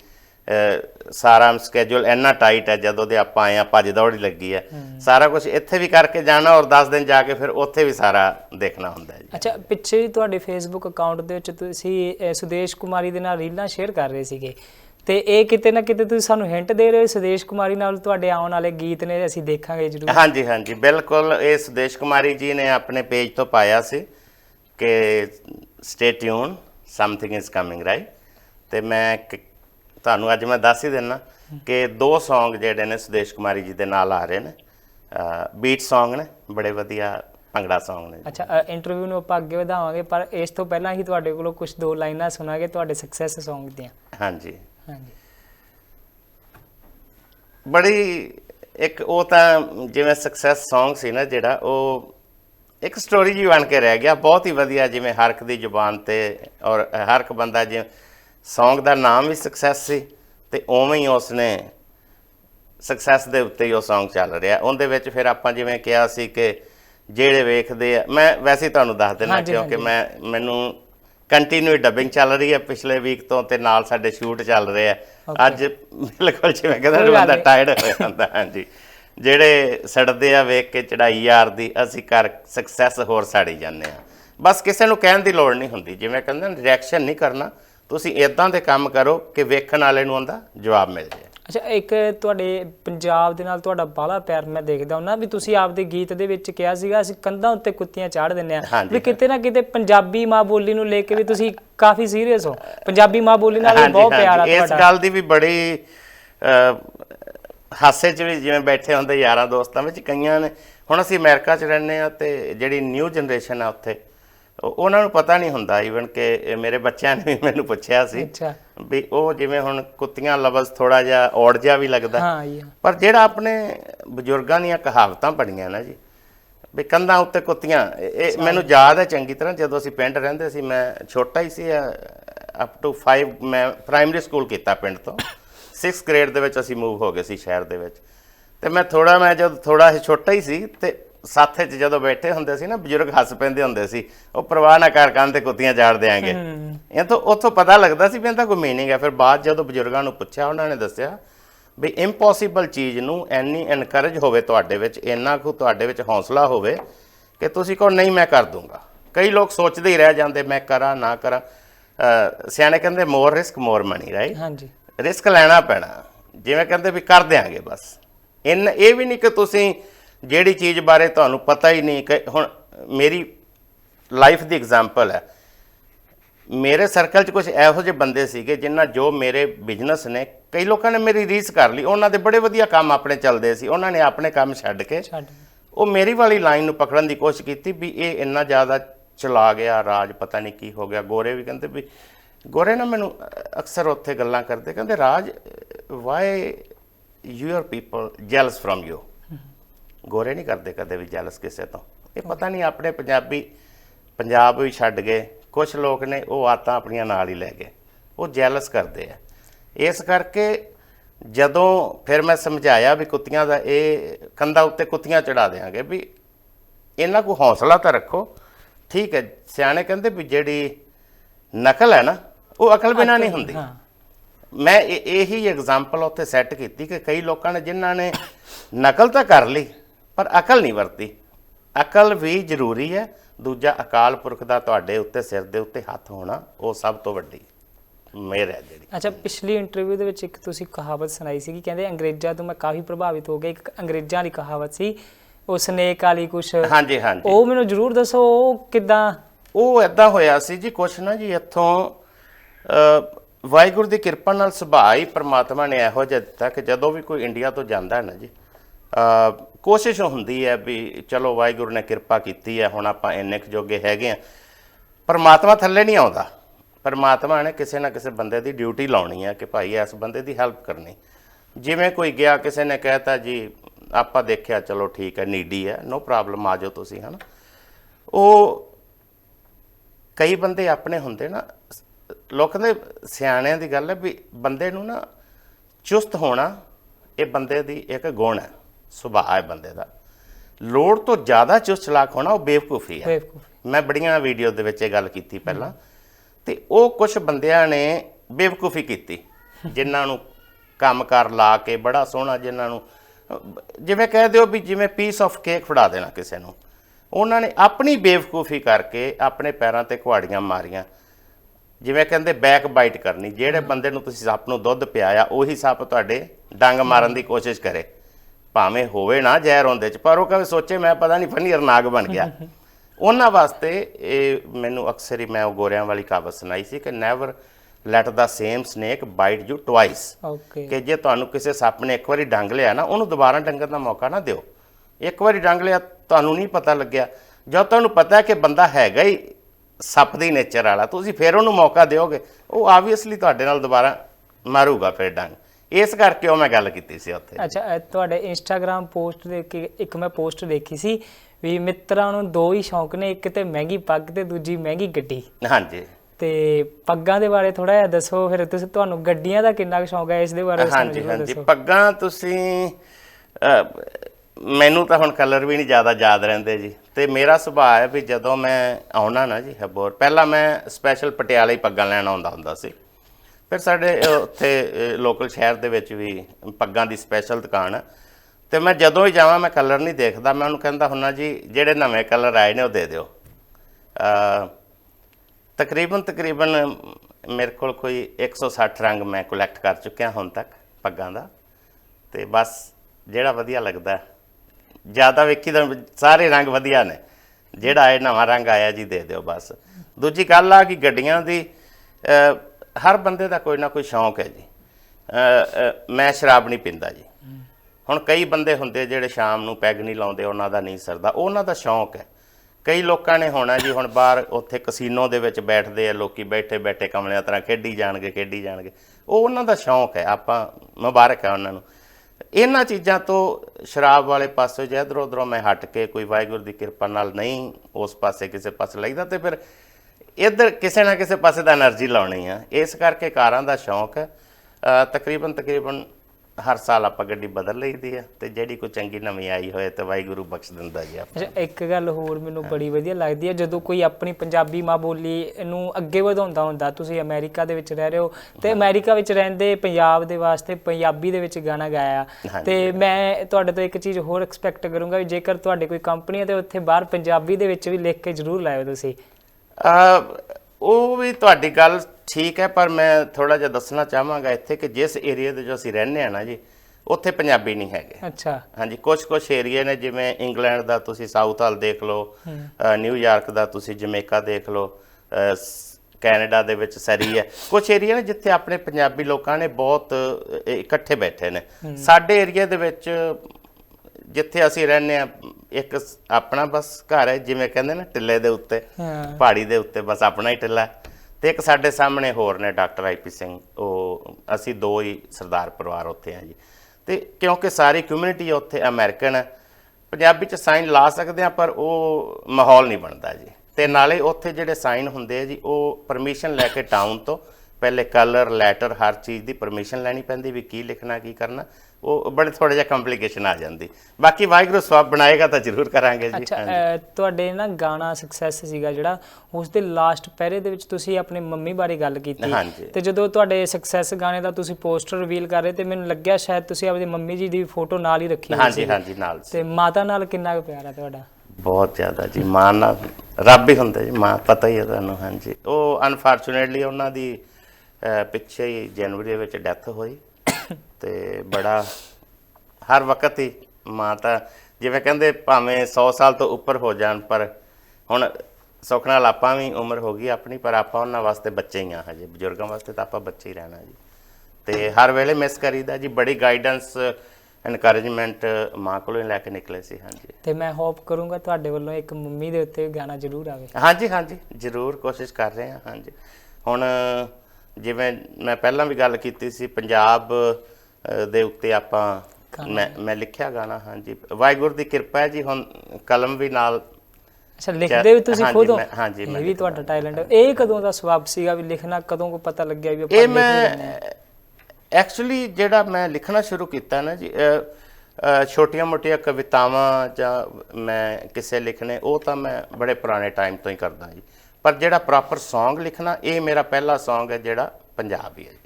A: ਸਾਰਾ ਸਕੇਜੂਲ ਇੰਨਾ ਟਾਈਟ ਹੈ ਜਦੋਂ ਦੇ ਆਪਾਂ ਆਏ ਆ ਭੱਜ ਦੌੜੀ ਲੱਗੀ ਹੈ। ਸਾਰਾ ਕੁਝ ਇੱਥੇ ਵੀ ਕਰਕੇ ਜਾਣਾ ਔਰ 10 ਦਿਨ ਜਾ ਕੇ ਫਿਰ ਉੱਥੇ ਵੀ ਸਾਰਾ ਦੇਖਣਾ ਹੁੰਦਾ ਹੈ ਜੀ।
C: ਅੱਛਾ ਪਿੱਛੇ ਤੁਹਾਡੇ ਫੇਸਬੁੱਕ ਅਕਾਊਂਟ ਦੇ ਵਿੱਚ ਤੁਸੀਂ ਸੁਦੇਸ਼ ਕੁਮਾਰੀ ਦੇ ਨਾਲ ਰੀਲਾਂ ਸ਼ੇਅਰ ਕਰ ਰਹੇ ਸੀਗੇ। ਤੇ ਇਹ ਕਿਤੇ ਨਾ ਕਿਤੇ ਤੁਸੀਂ ਸਾਨੂੰ ਹਿੰਟ ਦੇ ਰਹੇ ਹੋ ਸੁਦੇਸ਼ ਕੁਮਾਰੀ ਨਾਲ ਤੁਹਾਡੇ ਆਉਣ ਵਾਲੇ ਗੀਤ ਨੇ ਅਸੀਂ ਦੇਖਾਂਗੇ ਜ਼ਰੂਰ।
A: ਹਾਂਜੀ ਹਾਂਜੀ ਬਿਲਕੁਲ। ਇਹ ਸੁਦੇਸ਼ ਕੁਮਾਰੀ ਜੀ ਨੇ ਆਪਣੇ ਪੇਜ ਤੋਂ ਪਾਇਆ ਸੀ ਕਿ stay tune something is coming right ਤੇ ਮੈਂ ਤੁਹਾਨੂੰ ਅੱਜ ਮੈਂ ਦੱਸ ਹੀ ਦਿੰਨਾ ਕਿ ਦੋ Song ਜਿਹੜੇ ਨੇ ਸੁਦੇਸ਼ ਕੁਮਾਰੀ ਜੀ ਦੇ ਨਾਲ ਆ ਰਹੇ ਨੇ। ਬੀਟ Song ਨੇ ਬੜੇ ਵਧੀਆ ਭੰਗੜਾ Song ਨੇ
C: ਅੱਛਾ ਇੰਟਰਵਿਊ ਨੂੰ ਆਪਾਂ ਅੱਗੇ ਵਧਾਵਾਂਗੇ ਪਰ ਇਸ ਤੋਂ ਪਹਿਲਾਂ ਹੀ ਤੁਹਾਡੇ ਕੋਲੋਂ ਕੁਝ ਦੋ ਲਾਈਨਾਂ ਸੁਣਾਂਗੇ ਤੁਹਾਡੇ ਸਕਸੈਸ Song ਦੀਆਂ।
A: ਹਾਂਜੀ।
C: ਹਾਂਜੀ।
A: ਬੜੀ ਇੱਕ ਉਹ ਤਾਂ ਜਿਵੇਂ ਸਕਸੈਸ Song ਸੀ ਨਾ ਜਿਹੜਾ ਉਹ ਇੱਕ ਸਟੋਰੀ ਜੀ ਬਣ ਕੇ ਰਹਿ ਗਿਆ ਬਹੁਤ ਹੀ ਵਧੀਆ ਜਿਵੇਂ ਹਰ ਇੱਕ ਦੀ ਜ਼ੁਬਾਨ ਤੇ ਔਰ ਹਰ ਇੱਕ ਬੰਦਾ ਜਿਵੇਂ Song ਦਾ ਨਾਮ ਵੀ ਸਕਸੈਸ ਸੀ ਤੇ ਉਵੇਂ ਹੀ ਉਸਨੇ ਸਕਸੈਸ ਦੇ ਉੱਤੇ ਹੀ ਉਹ Song ਚੱਲ ਰਿਹਾ ਉਹਦੇ ਵਿੱਚ ਫਿਰ ਆਪਾਂ ਜਿਵੇਂ ਕਿਹਾ ਸੀ ਕਿ ਜਿਹੜੇ ਵੇਖਦੇ ਆ ਮੈਂ ਵੈਸੇ ਤੁਹਾਨੂੰ ਦੱਸ ਦਿੰਦਾ ਕਿਉਂਕਿ। ਮੈਂ ਮੈਨੂੰ ਕੰਟੀਨਿਊ ਡਬਿੰਗ ਚੱਲ ਰਹੀ ਹੈ ਪਿਛਲੇ ਵੀਕ ਤੋਂ ਤੇ ਨਾਲ ਸਾਡੇ ਸ਼ੂਟ ਚੱਲ ਰਹੇ ਆ. ਅੱਜ ਬਿਲਕੁਲ ਜਿਵੇਂ ਕਹਿੰਦਾ ਬੰਦਾ। ਟਾਇਰਡ ਹੋ ਜਾਂਦਾ ਹਾਂਜੀ ਜਿਹੜੇ ਸੜਦੇ ਆ ਵੇਖ ਕੇ ਚੜਾਈ ਯਾਰ ਦੀ ਅਸੀਂ ਕਰ ਸਕਸੈਸ ਹੋਰ ਸਾੜੀ ਜਾਂਦੇ ਆ ਬਸ ਕਿਸੇ ਨੂੰ ਕਹਿਣ ਦੀ ਲੋੜ ਨਹੀਂ ਹੁੰਦੀ ਜਿਵੇਂ ਕਹਿੰਦੇ ਰਿਐਕਸ਼ਨ ਨਹੀਂ ਕਰਨਾ ਤੁਸੀਂ ਇਦਾਂ ਦੇ ਕੰਮ ਕਰੋ ਕਿ ਵੇਖਣ ਵਾਲੇ ਨੂੰ ਉਹਦਾ ਜਵਾਬ ਮਿਲ ਜਾਏ।
C: ਅੱਛਾ ਇੱਕ ਤੁਹਾਡੇ ਪੰਜਾਬ ਦੇ ਨਾਲ ਤੁਹਾਡਾ ਬਾਹਲਾ ਪਿਆਰ ਮੈਂ ਦੇਖਦਾ ਹੁੰਦਾ ਵੀ ਤੁਸੀਂ ਆਪਦੇ ਗੀਤ ਦੇ ਵਿੱਚ ਕਿਹਾ ਸੀਗਾ ਅਸੀਂ ਕੰਧਾਂ ਉੱਤੇ ਕੁੱਤੀਆਂ ਚਾੜ ਦਿੰਦੇ ਆ ਵੀ ਕਿਤੇ ਨਾ ਕਿਤੇ ਪੰਜਾਬੀ ਮਾਂ ਬੋਲੀ ਨੂੰ ਲੈ ਕੇ ਵੀ ਤੁਸੀਂ ਕਾਫੀ ਸੀਰੀਅਸ ਹੋ। ਪੰਜਾਬੀ ਮਾਂ ਬੋਲੀ ਨਾਲ ਵੀ ਬਹੁਤ ਪਿਆਰ ਆ
A: ਹਾਂਜੀ, ਇਸ
C: ਤੁਹਾਡਾ।
A: ਗੱਲ ਦੀ ਵੀ ਬੜੀ ਹਾਸੇ 'ਚ ਵੀ ਜਿਵੇਂ ਬੈਠੇ ਹੁੰਦੇ ਯਾਰਾਂ ਦੋਸਤਾਂ ਵਿੱਚ ਕਈਆਂ ਨੇ। ਹੁਣ ਅਸੀਂ ਅਮਰੀਕਾ 'ਚ ਰਹਿੰਦੇ ਆ ਤੇ ਜਿਹੜੀ ਨਿਊ ਜਨਰੇਸ਼ਨ ਆ ਉੱਥੇ ਉਹਨਾਂ ਨੂੰ ਪਤਾ ਨਹੀਂ ਹੁੰਦਾ ਈਵਨ ਕਿ ਮੇਰੇ ਬੱਚਿਆਂ ਨੇ ਵੀ ਮੈਨੂੰ ਪੁੱਛਿਆ ਸੀ
C: ਅੱਛਾ।
A: ਵੀ ਉਹ ਜਿਵੇਂ ਹੁਣ ਕੁੱਤੀਆਂ ਲਫ਼ਜ਼ ਥੋੜਾ ਜਿਹਾ ਔੜ ਜਿਹਾ ਵੀ ਲੱਗਦਾ।
C: ਹਾਂ
A: ਪਰ ਜਿਹੜਾ ਆਪਣੇ ਬਜ਼ੁਰਗਾਂ ਦੀਆਂ ਕਹਾਵਤਾਂ ਪੜੀਆਂ ਨਾ ਜੀ ਵੀ ਕੰਧਾਂ ਉੱਤੇ ਕੁੱਤੀਆਂ ਇਹ ਮੈਨੂੰ ਯਾਦ ਹੈ ਚੰਗੀ ਤਰ੍ਹਾਂ ਜਦੋਂ ਅਸੀਂ ਪਿੰਡ ਰਹਿੰਦੇ ਸੀ ਮੈਂ ਛੋਟਾ ਹੀ ਸੀ ਅਪ ਟੂ 5 ਮੈਂ ਪ੍ਰਾਇਮਰੀ ਸਕੂਲ ਕੀਤਾ ਪਿੰਡ ਤੋਂ। 6th ਗ੍ਰੇਡ ਦੇ ਵਿੱਚ ਅਸੀਂ ਮੂਵ ਹੋ ਗਏ ਸੀ ਸ਼ਹਿਰ ਦੇ ਵਿੱਚ। ਤੇ ਮੈਂ ਥੋੜਾ ਮੈਂ ਜਦ ਥੋੜਾ ਹੀ ਛੋਟਾ ਹੀ ਸੀ ਤੇ ਸਾਥੇ 'ਚ ਜਦੋਂ ਬੈਠੇ ਹੁੰਦੇ ਸੀ ਨਾ ਬਜ਼ੁਰਗ ਹੱਸ ਪੈਂਦੇ ਹੁੰਦੇ ਸੀ ਉਹ ਪਰਵਾਹ ਨਾ ਕਰ ਕੰਨ ਤੇ ਕੁੱਤੀਆਂ ਚਾੜ ਦੇਾਂਗੇ ਇਹ ਤਾਂ ਉੱਥੋਂ ਪਤਾ ਲੱਗਦਾ ਸੀ ਵੀ ਇਹਦਾ ਕੋਈ ਮੀਨਿੰਗ ਹੈ ਫਿਰ ਬਾਅਦ ਜਦੋਂ ਬਜ਼ੁਰਗਾਂ ਨੂੰ ਪੁੱਛਿਆ ਉਹਨਾਂ ਨੇ ਦੱਸਿਆ ਵੀ ਇੰਪੋਸੀਬਲ ਚੀਜ਼ ਨੂੰ ਐਨੀ ਐਨਕਰੇਜ ਹੋਵੇ ਤੁਹਾਡੇ ਵਿੱਚ ਇੰਨਾ ਕੁ ਤੁਹਾਡੇ ਵਿੱਚ ਹੌਸਲਾ ਹੋਵੇ ਕਿ ਤੁਸੀਂ ਕਹੋ ਨਹੀਂ ਮੈਂ ਕਰ ਦੂੰਗਾ। ਕਈ ਲੋਕ ਸੋਚਦੇ ਹੀ ਰਹਿ ਜਾਂਦੇ ਮੈਂ ਕਰਾਂ ਨਾ ਕਰਾਂ। ਸਿਆਣੇ ਕਹਿੰਦੇ more risk more money right
C: ਹਾਂਜੀ।
A: ਰਿਸਕ ਲੈਣਾ ਪੈਣਾ। ਜਿਵੇਂ ਕਹਿੰਦੇ ਵੀ ਕਰ ਦਿਆਂਗੇ ਬਸ। ਇਨ ਇਹ ਵੀ ਨਹੀਂ ਕਿ ਤੁਸੀਂ ਜਿਹੜੀ ਚੀਜ਼ ਬਾਰੇ ਤੁਹਾਨੂੰ ਪਤਾ ਹੀ ਨਹੀਂ ਕਿ ਹੁਣ ਮੇਰੀ ਲਾਈਫ ਦੀ ਐਗਜ਼ਾਮਪਲ ਹੈ। ਮੇਰੇ ਸਰਕਲ 'ਚ ਕੁਝ ਇਹੋ ਜਿਹੇ ਬੰਦੇ ਸੀਗੇ ਜਿਨ੍ਹਾਂ ਜੋ ਮੇਰੇ ਬਿਜ਼ਨਸ ਨੇ ਕਈ ਲੋਕਾਂ ਨੇ ਮੇਰੀ ਰੀਸ ਕਰ ਲਈ। ਉਹਨਾਂ ਦੇ ਬੜੇ ਵਧੀਆ ਕੰਮ ਆਪਣੇ ਚੱਲਦੇ ਸੀ। ਉਹਨਾਂ ਨੇ ਆਪਣੇ ਕੰਮ ਛੱਡ ਕੇ ਉਹ ਮੇਰੀ ਵਾਲੀ ਲਾਈਨ ਨੂੰ ਪਕੜਨ ਦੀ ਕੋਸ਼ਿਸ਼ ਕੀਤੀ ਵੀ ਇਹ ਇੰਨਾ ਜ਼ਿਆਦਾ ਚਲਾ ਗਿਆ ਰਾਜ ਪਤਾ ਨਹੀਂ ਕੀ ਹੋ ਗਿਆ। ਗੋਰੇ ਵੀ ਕਹਿੰਦੇ ਵੀ ਗੋਰੇ ਨਾ ਮੈਨੂੰ ਅਕਸਰ ਉੱਥੇ ਗੱਲਾਂ ਕਰਦੇ ਕਹਿੰਦੇ Raj why your people jealous from you ਗੋਰੇ ਨਹੀਂ ਕਰਦੇ ਕਦੇ ਵੀ ਜੈਲਸ ਕਿਸੇ ਤੋਂ। ਇਹ ਪਤਾ ਨਹੀਂ ਆਪਣੇ ਪੰਜਾਬੀ ਪੰਜਾਬ ਵੀ ਛੱਡ ਗਏ ਕੁਝ ਲੋਕ ਨੇ ਉਹ ਆਤਾਂ ਆਪਣੀਆਂ ਨਾਲ ਹੀ ਲੈ ਗਏ। ਉਹ ਜੈਲਸ ਕਰਦੇ ਆ। ਇਸ ਕਰਕੇ ਜਦੋਂ ਫਿਰ ਮੈਂ ਸਮਝਾਇਆ ਵੀ ਕੁੱਤੀਆਂ ਦਾ ਇਹ ਕੰਧਾ ਉੱਤੇ ਕੁੱਤੀਆਂ ਚੜਾ ਦੇਾਂਗੇ ਵੀ ਇਹਨਾਂ ਕੋ ਹੌਸਲਾ ਤਾਂ ਰੱਖੋ। ਠੀਕ ਹੈ ਸਿਆਣੇ ਕਹਿੰਦੇ ਵੀ ਜਿਹੜੀ ਨਕਲ ਹੈ ਨਾ ਉਹ ਅਕਲ ਬਿਨਾ ਨਹੀਂ ਹੁੰਦੀ। ਮੈਂ ਇਹ- ਇਹੀ ਐਗਜ਼ਾਮਪਲ ਉੱਥੇ ਸੈੱਟ ਕੀਤੀ ਕਿ ਕਈ ਲੋਕਾਂ ਨੇ ਜਿਨ੍ਹਾਂ ਨੇ ਨਕਲ ਤਾਂ ਕਰ ਲਈ ਪਰ ਅਕਲ ਨਹੀਂ ਵਰਤੀ। ਅਕਲ ਵੀ ਜ਼ਰੂਰੀ ਹੈ। ਦੂਜਾ ਅਕਾਲ ਪੁਰਖ ਦਾ ਤੁਹਾਡੇ ਉੱਤੇ ਸਿਰ ਦੇ ਉੱਤੇ ਹੱਥ ਹੋਣਾ ਉਹ ਸਭ ਤੋਂ ਵੱਡੀ ਮਿਹਰ ਹੈ ਜਿਹੜੀ।
C: ਅੱਛਾ ਪਿਛਲੀ ਇੰਟਰਵਿਊ ਦੇ ਵਿੱਚ ਇੱਕ ਤੁਸੀਂ ਕਹਾਵਤ ਸੁਣਾਈ ਸੀ ਕਿ ਕਹਿੰਦੇ ਅੰਗਰੇਜ਼ਾਂ ਤੋਂ ਮੈਂ ਕਾਫੀ ਪ੍ਰਭਾਵਿਤ ਹੋ ਗਿਆ। ਇੱਕ ਅੰਗਰੇਜ਼ਾਂ ਦੀ ਕਹਾਵਤ ਸੀ ਉਹ ਸਨੇਕ ਵਾਲੀ ਕੁਛ।
A: ਹਾਂਜੀ ਹਾਂਜੀ।
C: ਉਹ ਮੈਨੂੰ ਜਰੂਰ ਦੱਸੋ ਉਹ ਕਿਦਾਂ?
A: ਉਹ ਐਦਾਂ ਹੋਇਆ ਸੀ ਜੀ ਕੁਛ ਨਾ ਜੀ ਇੱਥੋਂ ਵਾਹਿਗੁਰੂ ਦੀ ਕਿਰਪਾ ਨਾਲ ਸੁਭਾਅ ਹੀ ਪ੍ਰਮਾਤਮਾ ਨੇ ਇਹੋ ਜਿਹਾ ਦਿੱਤਾ ਕਿ ਜਦੋਂ ਵੀ ਕੋਈ ਇੰਡੀਆ ਤੋਂ ਜਾਂਦਾ ਹੈ ਨਾ ਜੀ ਕੋਸ਼ਿਸ਼ ਹੁੰਦੀ ਹੈ ਵੀ ਚਲੋ ਵਾਹਿਗੁਰੂ ਨੇ ਕਿਰਪਾ ਕੀਤੀ ਹੈ, ਹੁਣ ਆਪਾਂ ਇੰਨੇ ਕੁ ਜੋਗੇ ਹੈਗੇ ਆ ਪਰਮਾਤਮਾ ਥੱਲੇ ਨਹੀਂ ਆਉਂਦਾ। ਪਰਮਾਤਮਾ ਨੇ ਕਿਸੇ ਨਾ ਕਿਸੇ ਬੰਦੇ ਦੀ ਡਿਊਟੀ ਲਾਉਣੀ ਹੈ ਕਿ ਭਾਈ ਇਸ ਬੰਦੇ ਦੀ ਹੈਲਪ ਕਰਨੀ। ਜਿਵੇਂ ਕੋਈ ਗਿਆ, ਕਿਸੇ ਨੇ ਕਹਿਤਾ, ਜੀ, ਆਪਾਂ ਦੇਖਿਆ, ਚਲੋ ਠੀਕ ਹੈ, ਨੀਡੀ ਹੈ, ਨੋ ਪ੍ਰੋਬਲਮ, ਆ ਜਾਓ ਤੁਸੀਂ, ਹਨਾ। ਉਹ ਕਈ ਬੰਦੇ ਆਪਣੇ ਹੁੰਦੇ ਨਾ, ਲੋਕਾਂ ਦੇ ਸਿਆਣਿਆਂ ਦੀ ਗੱਲ ਹੈ ਵੀ ਬੰਦੇ ਨੂੰ ਨਾ ਚੁਸਤ ਹੋਣਾ, ਇਹ ਬੰਦੇ ਦੀ ਇੱਕ ਗੁਣ ਹੈ। ਸੁਭਾਅ ਹੈ ਬੰਦੇ ਦਾ। ਲੋੜ ਤੋਂ ਜ਼ਿਆਦਾ ਚੁਸਤ ਚਲਾਕ ਹੋਣਾ ਉਹ ਬੇਵਕੂਫੀ ਹੈ।
C: ਬੇਵਕੂਫ।
A: ਮੈਂ ਬੜੀਆਂ ਵੀਡੀਓ ਦੇ ਵਿੱਚ ਇਹ ਗੱਲ ਕੀਤੀ ਪਹਿਲਾਂ। ਤੇ ਉਹ ਕੁਝ ਬੰਦਿਆਂ ਨੇ ਬੇਵਕੂਫੀ ਕੀਤੀ। ਜਿਨ੍ਹਾਂ ਨੂੰ ਕੰਮ ਕਰ ਲਾ ਕੇ ਬੜਾ ਸੋਹਣਾ ਜਿਨ੍ਹਾਂ ਨੂੰ ਜਿਵੇਂ ਕਹਿ ਦਿਓ ਵੀ ਜਿਵੇਂ ਪੀਸ ਆਫ ਕੇਕ ਫੜਾ ਦੇਣਾ ਕਿਸੇ ਨੂੰ। ਉਹਨਾਂ ਨੇ ਆਪਣੀ ਬੇਵਕੂਫੀ ਕਰਕੇ ਆਪਣੇ ਪੈਰਾਂ ਤੇ ਕੁਹਾੜੀਆਂ ਮਾਰੀਆਂ। ਜਿਵੇਂ ਕਹਿੰਦੇ ਬੈਕ ਬਾਈਟ ਕਰਨੀ। ਜਿਹੜੇ ਬੰਦੇ ਨੂੰ ਤੁਸੀਂ ਸੱਪ ਨੂੰ ਦੁੱਧ ਪਿਆਇਆ ਉਹੀ ਸੱਪ ਤੁਹਾਡੇ ਡੰਗ ਮਾਰਨ ਦੀ ਕੋਸ਼ਿਸ਼ ਕਰੇ। ਭਾਵੇਂ ਹੋਵੇ ਨਾ ਜ਼ਹਿਰ ਹੁੰਦੇ ਚ ਪਰ ਉਹ ਕਦੇ ਸੋਚੇ ਮੈਂ ਪਤਾ ਨਹੀਂ ਫਨੀ ਅਰਨਾਗ ਬਣ ਗਿਆ। ਉਹਨਾਂ ਵਾਸਤੇ ਇਹ ਮੈਨੂੰ ਅਕਸਰ ਹੀ ਮੈਂ ਉਹ ਗੋਰਿਆਂ ਵਾਲੀ ਕਹਾਵਤ ਸੁਣਾਈ ਸੀ ਕਿ never let the same snake bite you
C: twice
A: ਕਿ ਜੇ ਤੁਹਾਨੂੰ ਕਿਸੇ ਸੱਪ ਨੇ ਇੱਕ ਵਾਰੀ ਡੰਗ ਲਿਆ ਨਾ ਉਹਨੂੰ ਦੁਬਾਰਾ ਡੰਗਣ ਦਾ ਮੌਕਾ ਨਾ ਦਿਓ। ਇੱਕ ਵਾਰੀ ਡੰਗ ਲਿਆ ਤੁਹਾਨੂੰ ਨਹੀਂ ਪਤਾ ਲੱਗਿਆ। ਜਦ ਤੁਹਾਨੂੰ ਪਤਾ ਹੈ ਕਿ ਬੰਦਾ ਹੈਗਾ ਹੀ ਸੱਪ ਦੀ ਨੇਚਰ ਵਾਲਾ ਤੁਸੀਂ ਫਿਰ ਉਹਨੂੰ ਮੌਕਾ ਦਿਓਗੇ। ਉਹ ਆਬਵੀਅਸਲੀ ਤੁਹਾਡੇ ਨਾਲ ਦੁਬਾਰਾ ਮਾਰੂਗਾ ਫਿਰ ਡੰਗ। ਇਸ ਕਰਕੇ ਉਹ ਮੈਂ ਗੱਲ ਕੀਤੀ ਸੀ ਉੱਥੇ।
C: ਅੱਛਾ ਇਹ ਤੁਹਾਡੇ ਇੰਸਟਾਗ੍ਰam ਪੋਸਟ ਦੇ ਕੇ ਇੱਕ ਮੈਂ ਪੋਸਟ ਦੇਖੀ ਸੀ ਵੀ ਮਿੱਤਰਾਂ ਨੂੰ ਦੋ ਹੀ ਸ਼ੌਂਕ ਨੇ ਇੱਕ ਤੇ ਮਹਿੰਗੀ ਪੱਗ ਤੇ ਦੂਜੀ ਮਹਿੰਗੀ ਗੱਡੀ। ਹਾਂਜੀ। ਤੇ ਪੱਗਾਂ ਦੇ ਬਾਰੇ ਥੋੜਾ ਜਿਹਾ ਦੱਸੋ ਫਿਰ ਤੁਸੀਂ ਤੁਹਾਨੂੰ ਗੱਡੀਆਂ ਦਾ ਕਿੰਨਾ ਕੁ ਸ਼ੌਂਕ ਹੈ ਇਸ ਦੇ ਬਾਰੇ ਸਾਨੂੰ
A: ਹਾਂਜੀ
C: ਜ਼ਰੂਰ
A: ਹਾਂਜੀ।
C: ਦੱਸੋ।
A: ਪੱਗਾਂ ਤੁਸੀਂ ਅਹ, ਮੈਨੂੰ ਤਾਂ ਹੁਣ ਕਲਰ ਵੀ ਨਹੀਂ ਜ਼ਿਆਦਾ ਯਾਦ ਰਹਿੰਦੇ ਜੀ। ਤੇ ਮੇਰਾ ਸੁਭਾਅ ਹੈ ਵੀ ਜਦੋਂ ਮੈਂ ਆਉਣਾ ਨਾ ਜੀ ਹਬੋਰ ਪਹਿਲਾਂ ਮੈਂ ਸਪੈਸ਼ਲ ਪਟਿਆਲੇ ਹੀ ਪੱਗਾਂ ਲੈਣ ਆਉਂਦਾ ਹੁੰਦਾ ਸੀ। ਫਿਰ ਸਾਡੇ ਉੱਥੇ ਲੋਕਲ ਸ਼ਹਿਰ ਦੇ ਵਿੱਚ ਵੀ ਪੱਗਾਂ ਦੀ ਸਪੈਸ਼ਲ ਦੁਕਾਨ ਹੈ ਤੇ ਮੈਂ ਜਦੋਂ ਹੀ ਜਾਵਾਂ, ਮੈਂ ਕਲਰ ਨਹੀਂ ਦੇਖਦਾ। ਮੈਂ ਉਹਨੂੰ ਕਹਿੰਦਾ ਹੁੰਨਾ, ਜੀ, ਜਿਹੜੇ ਨਵੇਂ ਕਲਰ ਆਏ ਨੇ, ਉਹ ਦੇ ਦਿਓ। ਤਕਰੀਬਨ ਤਕਰੀਬਨ ਮੇਰੇ ਕੋਲ ਕੋਈ 160 ਰੰਗ ਮੈਂ ਕਲੈਕਟ ਕਰ ਚੁੱਕਿਆ ਹੁਣ ਤੱਕ ਪੱਗਾਂ ਦਾ। ਤੇ ਬਸ, ਜਿਹੜਾ ਵਧੀਆ ਲੱਗਦਾ। ਜ਼ਿਆਦਾ ਵੇਖੀ ਤਾਂ ਸਾਰੇ ਰੰਗ ਵਧੀਆ ਨੇ। ਜਿਹੜਾ ਇਹ ਨਵਾਂ ਰੰਗ ਆਇਆ ਜੀ, ਦੇ ਦਿਓ ਬਸ। ਦੂਜੀ ਗੱਲ ਆ ਕਿ ਗੱਡੀਆਂ ਦੀ ਹਰ ਬੰਦੇ ਦਾ ਕੋਈ ਨਾ ਕੋਈ ਸ਼ੌਂਕ ਹੈ ਜੀ। ਮੈਂ ਸ਼ਰਾਬ ਨਹੀਂ ਪੀਂਦਾ ਜੀ। ਹੁਣ ਕਈ ਬੰਦੇ ਹੁੰਦੇ ਜਿਹੜੇ ਸ਼ਾਮ ਨੂੰ ਪੈਗ ਨਹੀਂ ਲਾਉਂਦੇ, ਉਹਨਾਂ ਦਾ ਨਹੀਂ ਸਰਦਾ। ਉਹ ਉਹਨਾਂ ਦਾ ਸ਼ੌਂਕ ਹੈ। ਕਈ ਲੋਕਾਂ ਨੇ ਹੋਣਾ ਜੀ, ਹੁਣ ਬਾਹਰ ਉੱਥੇ ਕਸੀਨੋ ਦੇ ਵਿੱਚ ਬੈਠਦੇ ਆ, ਲੋਕੀ ਬੈਠੇ ਬੈਠੇ ਕਮਲਿਆਂ ਤਰ੍ਹਾਂ ਖੇਡੀ ਜਾਣਗੇ ਖੇਡੀ ਜਾਣਗੇ। ਉਹ ਉਹਨਾਂ ਦਾ ਸ਼ੌਂਕ ਹੈ। ਆਪਾਂ ਮੁਬਾਰਕ ਹੈ ਉਹਨਾਂ ਨੂੰ। ਇਹਨਾਂ ਚੀਜ਼ਾਂ ਤੋਂ ਸ਼ਰਾਬ ਵਾਲੇ ਪਾਸੇ ਜੇ ਇਧਰੋਂ ਉਧਰੋਂ ਮੈਂ ਹਟ ਕੇ ਕੋਈ ਵਾਹਿਗੁਰੂ ਦੀ ਕਿਰਪਾ ਨਾਲ ਨਹੀਂ ਉਸ ਪਾਸੇ ਕਿਸੇ ਪਾਸੇ ਲੱਗਦਾ ਤੇ ਫਿਰ ਇੱਧਰ ਕਿਸੇ ਨਾ ਕਿਸੇ ਪਾਸੇ ਦਾ એનર્ਜੀ ਲਾਉਣੀ ਆ। ਇਸ ਕਰਕੇ ਕਾਰਾਂ ਦਾ ਸ਼ੌਂਕ ਹੈ। ਤਕਰੀਬਨ ਤਕਰੀਬਨ ਹਰ ਸਾਲ ਆਪਾਂ ਗੱਡੀ ਬਦਲ ਲਈਦੀ ਆ ਤੇ ਜਿਹੜੀ ਕੋਈ ਚੰਗੀ ਨਵੀਂ ਆਈ ਹੋਏ ਤੇ ਵਾਹਿਗੁਰੂ ਬਖਸ਼ ਦਿੰਦਾ ਜੀ ਆਪਾਂ
C: ਅੱਛਾ ਇੱਕ ਗੱਲ ਹੋਰ ਮੈਨੂੰ ਬੜੀ ਵਧੀਆ ਲੱਗਦੀ ਹੈ ਜਦੋਂ ਕੋਈ ਆਪਣੀ ਪੰਜਾਬੀ ਮਾਂ ਬੋਲੀ ਨੂੰ ਅੱਗੇ ਵਧਾਉਂਦਾ ਹੁੰਦਾ ਤੁਸੀਂ ਅਮਰੀਕਾ ਦੇ ਵਿੱਚ ਰਹਿ ਰਹੇ ਹੋ ਤੇ ਅਮਰੀਕਾ ਵਿੱਚ ਰਹਿੰਦੇ ਪੰਜਾਬ ਦੇ ਵਾਸਤੇ ਪੰਜਾਬੀ ਦੇ ਵਿੱਚ ਗਾਣਾ ਗਾਇਆ। ਤੇ ਮੈਂ ਤੁਹਾਡੇ ਤੋਂ ਇੱਕ ਚੀਜ਼ ਹੋਰ ਐਕਸਪੈਕਟ ਕਰੂੰਗਾ ਵੀ ਜੇਕਰ ਤੁਹਾਡੇ ਕੋਈ ਕੰਪਨੀ ਹੈ ਤੇ ਉੱਥੇ ਬਾਹਰ ਪੰਜਾਬੀ ਦੇ ਵਿੱਚ ਵੀ ਲਿਖ ਕੇ ਜ਼ਰੂਰ ਲਾਇਓ ਤੁਸੀਂ।
A: ਉਹ ਵੀ ਤੁਹਾਡੀ ਗੱਲ ਠੀਕ ਹੈ ਪਰ ਮੈਂ ਥੋੜਾ ਜਿਹਾ ਦੱਸਣਾ ਚਾਹਾਂਗਾ ਇੱਥੇ ਕਿ ਜਿਸ ਏਰੀਆ ਦੇ ਜੋ ਅਸੀਂ ਰਹਿੰਦੇ ਆ ਨਾ ਜੀ ਉੱਥੇ ਪੰਜਾਬੀ ਨਹੀਂ ਹੈਗੇ।
C: ਅੱਛਾ।
A: ਹਾਂਜੀ ਕੁਝ ਕੁਝ ਏਰੀਆ ਨੇ ਜਿਵੇਂ ਇੰਗਲੈਂਡ ਦਾ ਤੁਸੀਂ ਸਾਊਥ ਹਾਲ ਦੇਖ ਲਓ ਨਿਊਯਾਰਕ ਦਾ ਤੁਸੀਂ ਜਮੈਕਾ ਦੇਖ ਲਓ ਕੈਨੇਡਾ ਦੇ ਵਿੱਚ ਸਰੀ ਹੈ। ਕੁਝ ਏਰੀਆ ਨੇ ਜਿੱਥੇ ਆਪਣੇ ਪੰਜਾਬੀ ਲੋਕਾਂ ਨੇ ਬਹੁਤ ਇਕੱਠੇ ਬੈਠੇ ਨੇ। ਸਾਡੇ ਏਰੀਆ ਦੇ ਵਿੱਚ ਜਿੱਥੇ ਅਸੀਂ ਰਹਿੰਦੇ ਆ ਇੱਕ ਆਪਣਾ ਬਸ ਘਰ ਹੈ ਜਿਵੇਂ ਕਹਿੰਦੇ ਨਾ ਟਿੱਲੇ ਦੇ ਉੱਤੇ
C: ਹਾਂ।
A: ਪਹਾੜੀ ਦੇ ਉੱਤੇ ਬਸ ਆਪਣਾ ਹੀ ਟਿੱਲਾ ਹੈ। ਤੇ ਇੱਕ ਸਾਡੇ ਸਾਹਮਣੇ ਹੋਰ ਨੇ ਡਾਕਟਰ ਆਈਪੀ ਸਿੰਘ ਉਹ ਅਸੀਂ ਦੋ ਹੀ ਸਰਦਾਰ ਪਰਿਵਾਰ ਉੱਥੇ ਆ ਜੀ। ਤੇ ਕਿਉਂਕਿ ਸਾਰੀ ਕਮਿਊਨਿਟੀ ਉੱਥੇ ਅਮਰੀਕਨ ਹੈ ਪੰਜਾਬੀ ਚ ਸਾਈਨ ਲਾ ਸਕਦੇ ਆ ਪਰ ਉਹ ਮਾਹੌਲ ਨਹੀਂ ਬਣਦਾ ਜੀ। ਤੇ ਨਾਲੇ ਉੱਥੇ ਜਿਹੜੇ ਸਾਈਨ ਹੁੰਦੇ ਆ ਜੀ ਉਹ ਪਰਮਿਸ਼ਨ ਲੈ ਕੇ ਟਾਊਨ ਤੋਂ ਪਹਿਲੇ ਕਲਰ ਲੈਟਰ ਹਰ ਚੀਜ਼ ਦੀ ਪਰਮਿਸ਼ਨ ਲੈਣੀ ਪੈਂਦੀ ਵੀ ਕੀ ਲਿਖਣਾ ਕੀ ਕਰਨਾ। ਉਹ ਬੜੇ ਥੋੜਾ ਜਿਹਾ ਕੰਪਲਿਕੇਸ਼ਨ ਆ ਜਾਂਦੀ। ਬਾਕੀ ਵਾਹਿਗੁਰੂ ਸਵਾਬ ਬਣਾਏਗਾ ਤਾਂ ਜ਼ਰੂਰ ਕਰਾਂਗੇ ਜੀ।
C: ਅੱਛਾ
A: ਹਾਂਜੀ।
C: ਤੁਹਾਡੇ ਨਾ ਗਾਣਾ ਸਕਸੈਸ ਸੀਗਾ ਜਿਹੜਾ ਉਸ ਦੇ ਲਾਸਟ ਪੈਰੇ ਦੇ ਵਿੱਚ ਤੁਸੀਂ ਆਪਣੀ ਮੰਮੀ ਬਾਰੇ ਗੱਲ ਕੀਤੀ।
A: ਹਾਂਜੀ।
C: ਤੇ ਜਦੋਂ ਤੁਹਾਡੇ ਸਕਸੈਸ ਗਾਣੇ ਦਾ ਤੁਸੀਂ ਪੋਸਟਰ ਰਿਵੀਲ ਕਰ ਰਹੇ ਤੇ ਮੈਨੂੰ ਲੱਗਿਆ ਸ਼ਾਇਦ ਤੁਸੀਂ ਆਪਣੀ ਮੰਮੀ ਜੀ ਦੀ ਫੋਟੋ ਨਾਲ ਹੀ ਰੱਖੀ ਹੋਈ
A: ਹਾਂਜੀ
C: ਸੀ।
A: ਹਾਂਜੀ ਨਾਲ ਸੀ।
C: ਤੇ ਮਾਤਾ ਨਾਲ ਕਿੰਨਾ ਪਿਆਰ ਹੈ ਤੁਹਾਡਾ?
A: ਬਹੁਤ ਜ਼ਿਆਦਾ ਜੀ। ਮਾਂ ਨਾਲ ਰੱਬ ਹੀ ਹੁੰਦਾ ਜੀ ਮਾਂ ਪਤਾ ਹੀ ਹੈ ਤੁਹਾਨੂੰ ਹਾਂਜੀ। ਉਹ ਅਨਫੋਰਚੂਨੇਟਲੀ ਉਹਨਾਂ ਦੀ ਪਿੱਛੇ ਹੀ ਜਨਵਰੀ ਵਿੱਚ ਡੈਥ ਹੋਈ। ਤੇ ਬੜਾ ਹਰ ਵਕਤ ਹੀ ਮਾਂ ਤਾਂ ਜਿਵੇਂ ਕਹਿੰਦੇ ਭਾਵੇਂ 100 ਸਾਲ ਤੋਂ ਉੱਪਰ ਹੋ ਜਾਣ ਪਰ ਹੁਣ ਸੁੱਖ ਨਾਲ ਆਪਾਂ ਵੀ ਉਮਰ ਹੋ ਗਈ ਆਪਣੀ ਪਰ ਆਪਾਂ ਉਹਨਾਂ ਵਾਸਤੇ ਬੱਚੇ ਹੀ ਆ ਹਜੇ ਬਜ਼ੁਰਗਾਂ ਵਾਸਤੇ ਤਾਂ ਆਪਾਂ ਬੱਚੇ ਹੀ ਰਹਿਣਾ ਜੀ। ਤੇ ਹਰ ਵੇਲੇ ਮਿਸ ਕਰੀਦਾ ਜੀ ਬੜੀ ਗਾਈਡੈਂਸ ਐਨਕਰੇਜਮੈਂਟ ਮਾਂ ਕੋਲੋਂ ਹੀ ਲੈ ਕੇ ਨਿਕਲੇ ਸੀ ਹਾਂਜੀ।
C: ਤੇ ਮੈਂ ਹੋਪ ਕਰੂੰਗਾ ਤੁਹਾਡੇ ਵੱਲੋਂ ਇੱਕ ਮੰਮੀ ਦੇ ਉੱਤੇ ਗਾਣਾ ਜ਼ਰੂਰ ਆਵੇ।
A: ਹਾਂਜੀ ਹਾਂਜੀ ਜ਼ਰੂਰ ਕੋਸ਼ਿਸ਼ ਕਰ ਰਹੇ ਹਾਂ ਹਾਂਜੀ। ਹੁਣ ਜਿਵੇਂ ਮੈਂ ਪਹਿਲਾਂ ਵੀ ਗੱਲ ਕੀਤੀ ਸੀ ਪੰਜਾਬ ਦੇ ਉੱਤੇ ਆਪਾਂ ਮੈਂ ਮੈਂ ਲਿਖਿਆ ਗਾਣਾ ਹਾਂਜੀ। ਵਾਹਿਗੁਰੂ ਦੀ ਕਿਰਪਾ ਹੈ ਜੀ ਹੁਣ ਕਲਮ ਵੀ ਨਾਲ
C: ਅੱਛਾ ਲਿਖਦੇ ਵੀ ਤੁਸੀਂ ਖੁਦ ਹੋ?
A: ਹਾਂਜੀ, ਮੈਂ
C: ਇਹ ਵੀ ਤੁਹਾਡਾ ਟੈਲੈਂਟ ਇਹ ਕਦੋਂ ਦਾ ਸਵਾਬ ਸੀਗਾ ਵੀ ਲਿਖਣਾ? ਕਦੋਂ ਕੋ ਪਤਾ ਲੱਗਿਆ ਵੀ ਆਪਾਂ
A: ਇਹ ਮੈਂ? ਐਕਚੁਅਲੀ ਜਿਹੜਾ ਮੈਂ ਲਿਖਣਾ ਸ਼ੁਰੂ ਕੀਤਾ ਨਾ ਜੀ ਛੋਟੀਆਂ-ਮੋਟੀਆਂ ਕਵਿਤਾਵਾਂ ਜਾਂ ਮੈਂ ਕਿਸੇ ਲਿਖਣੇ ਉਹ ਤਾਂ ਮੈਂ ਬੜੇ ਪੁਰਾਣੇ ਟਾਈਮ ਤੋਂ ਹੀ ਕਰਦਾ ਜੀ। ਪਰ ਜਿਹੜਾ ਪ੍ਰੋਪਰ Song ਲਿਖਣਾ ਇਹ ਮੇਰਾ ਪਹਿਲਾ Song ਹੈ ਜਿਹੜਾ ਪੰਜਾਬੀ ਹੈ ਜੀ।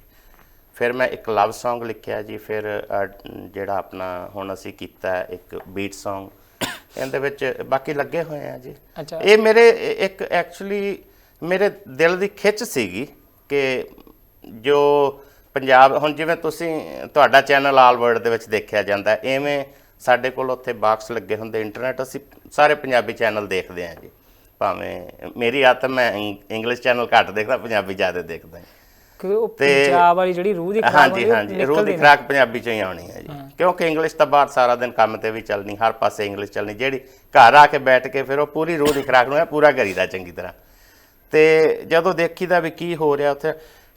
A: ਫਿਰ ਮੈਂ ਇੱਕ ਲਵ Song ਲਿਖਿਆ ਜੀ ਫਿਰ ਜਿਹੜਾ ਆਪਣਾ ਹੁਣ ਅਸੀਂ ਕੀਤਾ ਇੱਕ ਬੀਟ Song ਇਹਦੇ ਵਿੱਚ ਬਾਕੀ ਲੱਗੇ ਹੋਏ ਆ ਜੀ। ਇਹ ਮੇਰੇ ਇੱਕ ਐਕਚੁਅਲੀ ਮੇਰੇ ਦਿਲ ਦੀ ਖਿੱਚ ਸੀਗੀ ਕਿ ਜੋ ਪੰਜਾਬ ਹੁਣ ਜਿਵੇਂ ਤੁਸੀਂ ਤੁਹਾਡਾ ਚੈਨਲ ਆਲ ਵਰਲਡ ਦੇ ਵਿੱਚ ਦੇਖਿਆ ਜਾਂਦਾ ਐਵੇਂ ਸਾਡੇ ਕੋਲ ਉੱਥੇ ਬਾਕਸ ਲੱਗੇ ਹੁੰਦੇ ਇੰਟਰਨੈਟ ਅਸੀਂ ਸਾਰੇ ਪੰਜਾਬੀ ਚੈਨਲ ਦੇਖਦੇ ਹਾਂ ਜੀ। ਭਾਵੇਂ ਮੇਰੀ ਆਦਤ ਮੈਂ ਇੰਗ- ਇੰਗਲਿਸ਼ ਚੈਨਲ ਘੱਟ ਦੇਖਦਾ ਪੰਜਾਬੀ ਜ਼ਿਆਦਾ ਦੇਖਦਾ। ਹਾਂ
C: ਕਿ ਉਹ ਪੰਜਾਬ ਵਾਲੀ ਜਿਹੜੀ ਰੂਹ ਦੀ ਖਰਾਬ
A: ਹਾਂਜੀ ਹਾਂਜੀ ਰੂਹ ਦੀ ਖਰਾਕ ਪੰਜਾਬੀ ਚੋਂ ਹੀ ਆਉਣੀ ਹੈ ਜੀ। ਕਿਉਂਕਿ ਇੰਗਲਿਸ਼ ਤਾਂ ਬਾਹਰ ਸਾਰਾ ਦਿਨ ਕੰਮ ਤੇ ਵੀ ਚੱਲਣੀ ਹਰ ਪਾਸੇ ਇੰਗਲਿਸ਼ ਚੱਲਣੀ ਜਿਹੜੀ ਘਰ ਆ ਕੇ ਬੈਠ ਕੇ ਫਿਰ ਉਹ ਪੂਰੀ ਰੂਹ ਦੀ ਖਰਾਕ ਨੂੰ ਪੂਰਾ ਕਰੀਦਾ ਚੰਗੀ ਤਰ੍ਹਾਂ। ਤੇ ਜਦੋਂ ਦੇਖੀਦਾ ਵੀ ਕੀ ਹੋ ਰਿਹਾ ਉੱਥੇ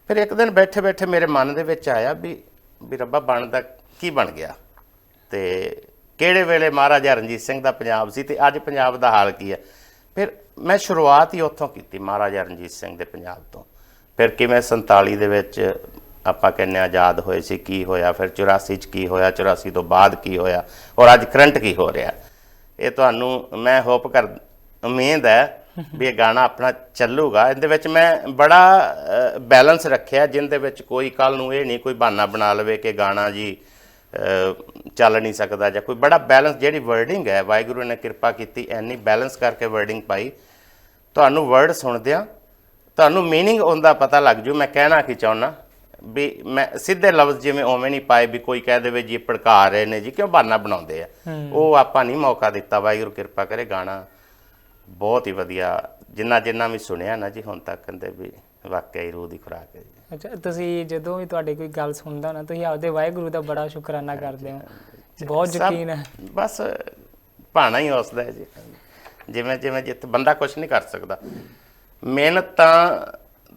A: ਫਿਰ ਇੱਕ ਦਿਨ ਬੈਠੇ ਬੈਠੇ ਮੇਰੇ ਮਨ ਦੇ ਵਿੱਚ ਆਇਆ ਵੀ ਵੀ ਰੱਬਾ ਬਣਦਾ ਕੀ ਬਣ ਗਿਆ? ਤੇ ਕਿਹੜੇ ਵੇਲੇ ਮਹਾਰਾਜਾ ਰਣਜੀਤ ਸਿੰਘ ਦਾ ਪੰਜਾਬ ਸੀ ਤੇ ਅੱਜ ਪੰਜਾਬ ਦਾ ਹਾਲ ਕੀ ਹੈ? ਫਿਰ ਮੈਂ ਸ਼ੁਰੂਆਤ ਹੀ ਉੱਥੋਂ ਕੀਤੀ ਮਹਾਰਾਜਾ ਰਣਜੀਤ ਸਿੰਘ ਦੇ ਪੰਜਾਬ ਤੋਂ। ਫਿਰ ਕਿਵੇਂ 47 ਦੇ ਵਿੱਚ ਆਪਾਂ ਕਹਿੰਦੇ ਹਾਂ ਆਜ਼ਾਦ ਹੋਏ ਸੀ, ਕੀ ਹੋਇਆ? ਫਿਰ 84 ਚ ਕੀ ਹੋਇਆ? 84 ਤੋਂ ਬਾਅਦ ਕੀ ਹੋਇਆ? ਔਰ ਅੱਜ ਕਰੰਟ ਕੀ ਹੋ ਰਿਹਾ? ਇਹ ਤੁਹਾਨੂੰ ਮੈਂ ਹੋਪ ਕਰ, ਉਮੀਦ ਹੈ ਵੀ ਇਹ ਗਾਣਾ ਆਪਣਾ ਚੱਲੂਗਾ। ਇਹਦੇ ਵਿੱਚ ਮੈਂ ਬੜਾ ਬੈਲੈਂਸ ਰੱਖਿਆ, ਜਿੰਦੇ ਵਿੱਚ ਕੋਈ ਕੱਲ ਨੂੰ ਇਹ ਨਹੀਂ ਕੋਈ ਬਹਾਨਾ ਬਣਾ ਲਵੇ ਕਿ ਗਾਣਾ ਜੀ ਚੱਲ ਨਹੀਂ ਸਕਦਾ ਜਾਂ ਕੋਈ ਬੜਾ ਬੈਲੈਂਸ ਜਿਹੜੀ ਵਰਡਿੰਗ ਹੈ, ਵਾਹਿਗੁਰੂ ਨੇ ਕਿਰਪਾ ਕੀਤੀ ਐਨੀ ਬੈਲੈਂਸ ਕਰਕੇ ਵਰਡਿੰਗ ਪਾਈ। ਤੁਹਾਨੂੰ ਵਰਡ ਸੁਣਦਿਆਂ ਤੁਹਾਨੂੰ मीनिंग ਉਹਦਾ ਪਤਾ ਲੱਗ ਜੂ ਮੈਂ ਕਹਿਣਾ ਕੀ ਚਾਹੁੰਦਾ ਵੀ ਮੈਂ ਸਿੱਧੇ ਲਫ਼ਜ਼ ਜਿਵੇਂ ਉਵੇਂ ਨਹੀਂ ਪਾਏ ਵੀ ਕੋਈ ਕਹਿ ਦੇਵੇ ਜੀ ਇਹ ਭੜਕਾ ਰਹੇ ਨੇ ਜੀ ਕਿਉਂ ਬਹਾਨਾ ਬਣਾਉਂਦੇ ਆ ਉਹ ਆਪਾਂ ਨਹੀਂ ਮੌਕਾ ਦਿੱਤਾ ਵਾਹਿਗੁਰੂ ਕਿਰਪਾ ਕਰੇ ਗਾਣਾ ਬਹੁਤ ਹੀ ਵਧੀਆ ਜਿੰਨਾ ਜਿੰਨਾ ਵੀ ਸੁਣਿਆ ਨਾ ਜੀ ਹੁਣ ਤੱਕ ਕਹਿੰਦੇ ਵੀ ਵਾਕਿਆ ਹੀ ਰੂਹ ਦੀ ਖੁਰਾਕ ਹੈ ਜੀ
C: ਅੱਛਾ ਤੁਸੀਂ ਜਦੋਂ ਵੀ ਤੁਹਾਡੇ ਕੋਈ ਗੱਲ ਸੁਣਦਾ ਨਾ ਤੁਸੀਂ ਆਪਦੇ ਵਾਹਿਗੁਰੂ ਦਾ ਬੜਾ ਸ਼ੁਕਰਾਨਾ ਕਰਦੇ ਹੋ ਬਹੁਤ
A: ਸਭ-
C: ਯਕੀਨ ਹੈ
A: ਬਸ ਭਾਣਾ ਹੀ ਹੌਸਦਾ ਹੈ ਜੀ ਜਿਵੇਂ ਜਿਵੇਂ ਜਿੱਤ ਬੰਦਾ ਕੁਝ ਨਹੀਂ ਕਰ ਸਕਦਾ ਮਿਹਨਤ ਤਾਂ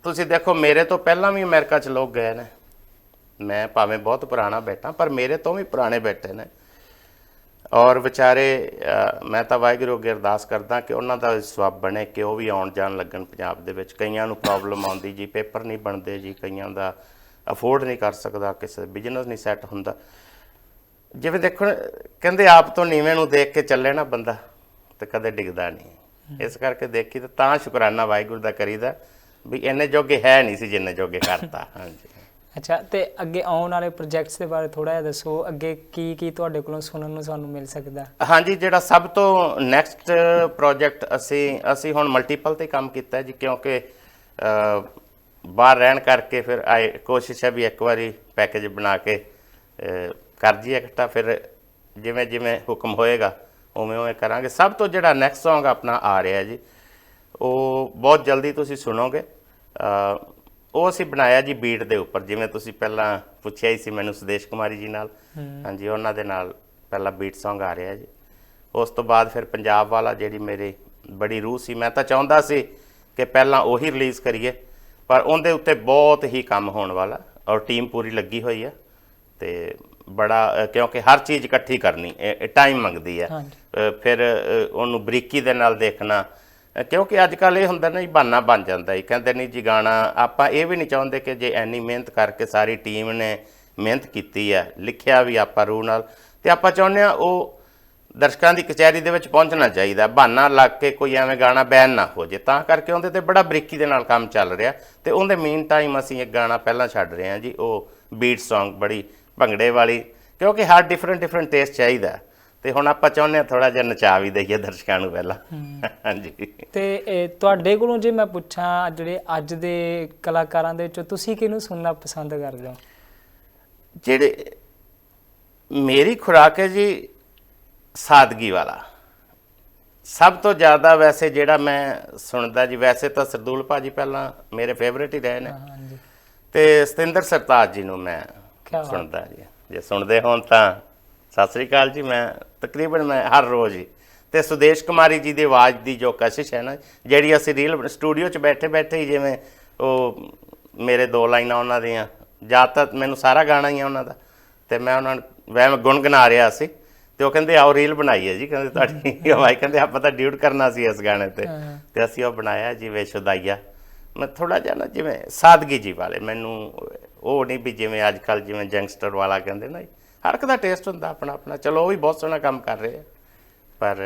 A: ਤੁਸੀਂ ਦੇਖੋ, ਮੇਰੇ ਤੋਂ ਪਹਿਲਾਂ ਵੀ ਅਮਰੀਕਾ 'ਚ ਲੋਕ ਗਏ ਨੇ। ਮੈਂ ਭਾਵੇਂ ਬਹੁਤ ਪੁਰਾਣਾ ਬੈਠਾ, ਪਰ ਮੇਰੇ ਤੋਂ ਵੀ ਪੁਰਾਣੇ ਬੈਠੇ ਨੇ। ਔਰ ਵਿਚਾਰੇ ਮੈਂ ਤਾਂ ਵਾਹਿਗੁਰੂ ਅੱਗੇ ਅਰਦਾਸ ਕਰਦਾ ਕਿ ਉਹਨਾਂ ਦਾ ਸਵਾਬ ਬਣੇ ਕਿ ਉਹ ਵੀ ਆਉਣ ਜਾਣ ਲੱਗਣ ਪੰਜਾਬ ਦੇ ਵਿੱਚ। ਕਈਆਂ ਨੂੰ ਪ੍ਰੋਬਲਮ ਆਉਂਦੀ ਜੀ, ਪੇਪਰ ਨਹੀਂ ਬਣਦੇ ਜੀ, ਕਈਆਂ ਦਾ ਅਫੋਰਡ ਨਹੀਂ ਕਰ ਸਕਦਾ, ਕਿਸੇ ਬਿਜ਼ਨਸ ਨਹੀਂ ਸੈੱਟ ਹੁੰਦਾ। ਜਿਵੇਂ ਦੇਖੋ, ਕਹਿੰਦੇ ਆਪ ਤੋਂ ਨੀਵੇਂ ਨੂੰ ਦੇਖ ਕੇ ਚੱਲੇ ਨਾ ਬੰਦਾ, ਤੇ ਕਦੇ ਡਿੱਗਦਾ ਨਹੀਂ। ਇਸ ਕਰਕੇ ਦੇਖੀ ਤਾਂ ਤਾਂ ਸ਼ੁਕਰਾਨਾ ਵਾਹਿਗੁਰੂ ਦਾ ਕਰੀਦਾ ਵੀ ਇੰਨੇ ਜੋਗੇ ਹੈ ਨਹੀਂ ਸੀ ਜਿੰਨੇ ਜੋਗੇ ਕਰਤਾ। [laughs] ਹਾਂਜੀ।
C: ਅੱਛਾ ਤੇ ਅੱਗੇ ਆਉਣ ਵਾਲੇ ਪ੍ਰੋਜੈਕਟਸ ਦੇ ਬਾਰੇ ਥੋੜਾ ਜਿਹਾ ਦੱਸੋ ਅੱਗੇ ਕੀ ਕੀ ਤੁਹਾਡੇ ਕੋਲੋਂ ਸੁਣਨ ਨੂੰ ਸਾਨੂੰ ਮਿਲ ਸਕਦਾ?
A: ਹਾਂਜੀ ਜਿਹੜਾ ਸਭ ਤੋਂ ਨੈਕਸਟ ਪ੍ਰੋਜੈਕਟ ਅਸੀਂ ਅਸੀਂ ਹੁਣ ਮਲਟੀਪਲ ਤੇ ਕੰਮ ਕੀਤਾ ਜੀ ਕਿਉਂਕਿ ਬਾਹਰ ਰਹਿਣ ਕਰਕੇ ਫਿਰ ਆਏ ਕੋਸ਼ਿਸ਼ ਹੈ ਵੀ ਇੱਕ ਵਾਰੀ ਪੈਕੇਜ ਬਣਾ ਕੇ ਕਰ ਜੀ ਇਕੱਠਾ ਫਿਰ ਜਿਵੇਂ ਜਿਵੇਂ ਹੁਕਮ ਹੋਏਗਾ ਉਵੇਂ ਉਵੇਂ ਕਰਾਂਗੇ। ਸਭ ਤੋਂ ਜਿਹੜਾ ਨੈਕਸਟ Song ਆਪਣਾ ਆ ਰਿਹਾ ਜੀ ਉਹ ਬਹੁਤ ਜਲਦੀ ਤੁਸੀਂ ਸੁਣੋਗੇ। ਉਹ ਅਸੀਂ ਬਣਾਇਆ ਜੀ ਬੀਟ ਦੇ ਉੱਪਰ ਜਿਵੇਂ ਤੁਸੀਂ ਪਹਿਲਾਂ ਪੁੱਛਿਆ ਹੀ ਸੀ ਮੈਨੂੰ ਸੁਦੇਸ਼ ਕੁਮਾਰੀ ਜੀ ਨਾਲ। ਹਾਂਜੀ ਉਹਨਾਂ ਦੇ ਨਾਲ ਪਹਿਲਾ ਬੀਟ Song ਆ ਰਿਹਾ ਜੀ। ਉਸ ਤੋਂ ਬਾਅਦ ਫਿਰ ਪੰਜਾਬ ਵਾਲਾ ਜਿਹੜੀ ਮੇਰੀ ਬੜੀ ਰੂਹ ਸੀ ਮੈਂ ਤਾਂ ਚਾਹੁੰਦਾ ਸੀ ਕਿ ਪਹਿਲਾਂ ਉਹੀ ਰਿਲੀਜ਼ ਕਰੀਏ ਪਰ ਉਹਦੇ ਉੱਤੇ ਬਹੁਤ ਹੀ ਕੰਮ ਹੋਣ ਵਾਲਾ ਔਰ ਟੀਮ ਪੂਰੀ ਲੱਗੀ ਹੋਈ ਹੈ ਤੇ ਬੜਾ ਕਿਉਂਕਿ ਹਰ ਚੀਜ਼ ਇਕੱਠੀ ਕਰਨੀ ਇਹ ਟਾਈਮ ਮੰਗਦੀ ਹੈ। ਫਿਰ ਉਹਨੂੰ ਬਰੀਕੀ ਦੇ ਨਾਲ ਦੇਖਣਾ ਕਿਉਂਕਿ ਅੱਜ ਕੱਲ ਇਹ ਹੁੰਦਾ ਨਾ ਜੀ ਬਹਾਨਾ ਬਣ ਜਾਂਦਾ ਹੈ ਕਹਿੰਦੇ ਨਹੀਂ ਜੀ ਗਾਣਾ ਆਪਾਂ ਇਹ ਵੀ ਨਹੀਂ ਚਾਹੁੰਦੇ ਕਿ ਜੇ ਐਨੀ ਮਿਹਨਤ ਕਰਕੇ ਸਾਰੀ ਟੀਮ ਨੇ ਮਿਹਨਤ ਕੀਤੀ ਹੈ ਲਿਖਿਆ ਵੀ ਆਪਾਂ ਰੂਹ ਨਾਲ ਤੇ ਆਪਾਂ ਚਾਹੁੰਦੇ ਆ ਉਹ ਦਰਸ਼ਕਾਂ ਦੀ ਕਚਹਿਰੀ ਦੇ ਵਿੱਚ ਪਹੁੰਚਣਾ ਚਾਹੀਦਾ ਬਹਾਨਾ ਲੱਗ ਕੇ ਕੋਈ ਐਵੇਂ ਗਾਣਾ ਬੈਨ ਨਾ ਹੋ ਜੇ। ਤਾਂ ਕਰਕੇ ਉਹਦੇ ਤੇ ਬੜਾ ਬਰੀਕੀ ਦੇ ਨਾਲ ਕੰਮ ਚੱਲ ਰਿਹਾ। ਤੇ ਉਹਦੇ ਮੀਨ ਟਾਈਮ ਅਸੀਂ ਇੱਕ ਗਾਣਾ ਪਹਿਲਾਂ ਛੱਡ ਰਹੇ ਹਾਂ ਜੀ ਉਹ ਬੀਟ Song ਬੜੀ ਭੰਗੜੇ ਵਾਲੀ ਕਿਉਂਕਿ ਹਰ ਡਿਫਰੈਂਟ ਡਿਫਰੈਂਟ ਟੇਸਟ ਚਾਹੀਦਾ। ਤੇ ਹੁਣ ਆਪਾਂ ਚਾਹੁੰਦੇ ਹਾਂ ਥੋੜਾ ਜਿਹਾ ਨਚਾ ਵੀ ਦਈਏ ਦਰਸ਼ਕਾਂ ਨੂੰ ਪਹਿਲਾਂ। ਹਾਂਜੀ।
C: ਤੇ ਤੁਹਾਡੇ ਕੋਲੋਂ ਜੇ ਮੈਂ ਪੁੱਛਾਂ ਜਿਹੜੇ ਅੱਜ ਦੇ ਕਲਾਕਾਰਾਂ ਦੇ ਵਿੱਚੋਂ ਤੁਸੀਂ ਕਿਹਨੂੰ ਸੁਣਨਾ ਪਸੰਦ ਕਰਦੇ ਹੋ?
A: ਜਿਹੜੇ ਮੇਰੀ ਖੁਰਾਕ ਹੈ ਜੀ ਸਾਦਗੀ ਵਾਲਾ। ਸਭ ਤੋਂ ਜ਼ਿਆਦਾ ਵੈਸੇ ਜਿਹੜਾ ਮੈਂ ਸੁਣਦਾ ਜੀ ਵੈਸੇ ਤਾਂ ਸਰਦੂਲ ਭਾਜੀ ਪਹਿਲਾਂ ਮੇਰੇ ਫੇਵਰੇਟ ਹੀ ਰਹੇ ਨੇ।
C: ਹਾਂਜੀ।
A: ਤੇ ਸਤਿੰਦਰ ਸਰਤਾਜ ਜੀ ਨੂੰ ਮੈਂ
C: ਕਿਆ ਬਾਤ।
A: ਸੁਣਦਾ ਜੀ ਜੇ ਸੁਣਦੇ ਹੋਣ ਤਾਂ ਸਤਿ ਸ੍ਰੀ ਅਕਾਲ ਜੀ ਮੈਂ ਤਕਰੀਬਨ ਮੈਂ ਹਰ ਰੋਜ਼ ਹੀ ਤੇ ਸੁਦੇਸ਼ ਕੁਮਾਰੀ ਜੀ ਦੀ ਆਵਾਜ਼ ਦੀ ਜੋ ਕਸ਼ਿਸ਼ ਹੈ ਨਾ ਜਿਹੜੀ ਅਸੀਂ ਰੀਲ ਸਟੂਡੀਓ 'ਚ ਬੈਠੇ ਬੈਠੇ ਹੀ ਜਿਵੇਂ ਉਹ ਮੇਰੇ ਦੋ ਲਾਈਨਾਂ ਉਹਨਾਂ ਦੀਆਂ ਜ਼ਿਆਦਾਤਰ ਮੈਨੂੰ ਸਾਰਾ ਗਾਣਾ ਹੀ ਆ ਉਹਨਾਂ ਦਾ ਤੇ ਮੈਂ ਉਹਨਾਂ ਨੂੰ ਵੈਮ ਗੁੰਗਣਾ ਰਿਹਾ ਸੀ ਤੇ ਉਹ ਕਹਿੰਦੇ ਆਓ ਰੀਲ ਬਣਾਈ ਹੈ ਜੀ ਕਹਿੰਦੇ ਤੁਹਾਡੀ ਆਵਾਜ਼ ਕਹਿੰਦੇ ਆਪਾਂ ਤਾਂ ਡਿਊਟ ਕਰਨਾ ਸੀ ਇਸ ਗਾਣੇ ਤੇ। ਤੇ ਅਸੀਂ ਉਹ ਬਣਾਇਆ ਜਿਵੇਂ ਸ਼ੁਦਾਈਆ ਮੈਂ ਥੋੜਾ ਜਿਹਾ ਨਾ ਜਿਵੇਂ ਸਾਦਗੀ ਜੀ ਵਾਲੇ ਮੈਨੂੰ ਉਹ ਨਹੀਂ ਵੀ ਜਿਵੇਂ ਅੱਜ ਕੱਲ ਜਿਵੇਂ ਜੰਗਸਟਰ ਵਾਲਾ ਕਹਿੰਦੇ ਨਾ ਹਰ ਇੱਕ ਦਾ ਟੇਸਟ ਹੁੰਦਾ ਆਪਣਾ ਆਪਣਾ। ਚਲੋ ਉਹ ਵੀ ਬਹੁਤ ਸੋਹਣਾ ਕੰਮ ਕਰ ਰਹੇ ਆ ਪਰ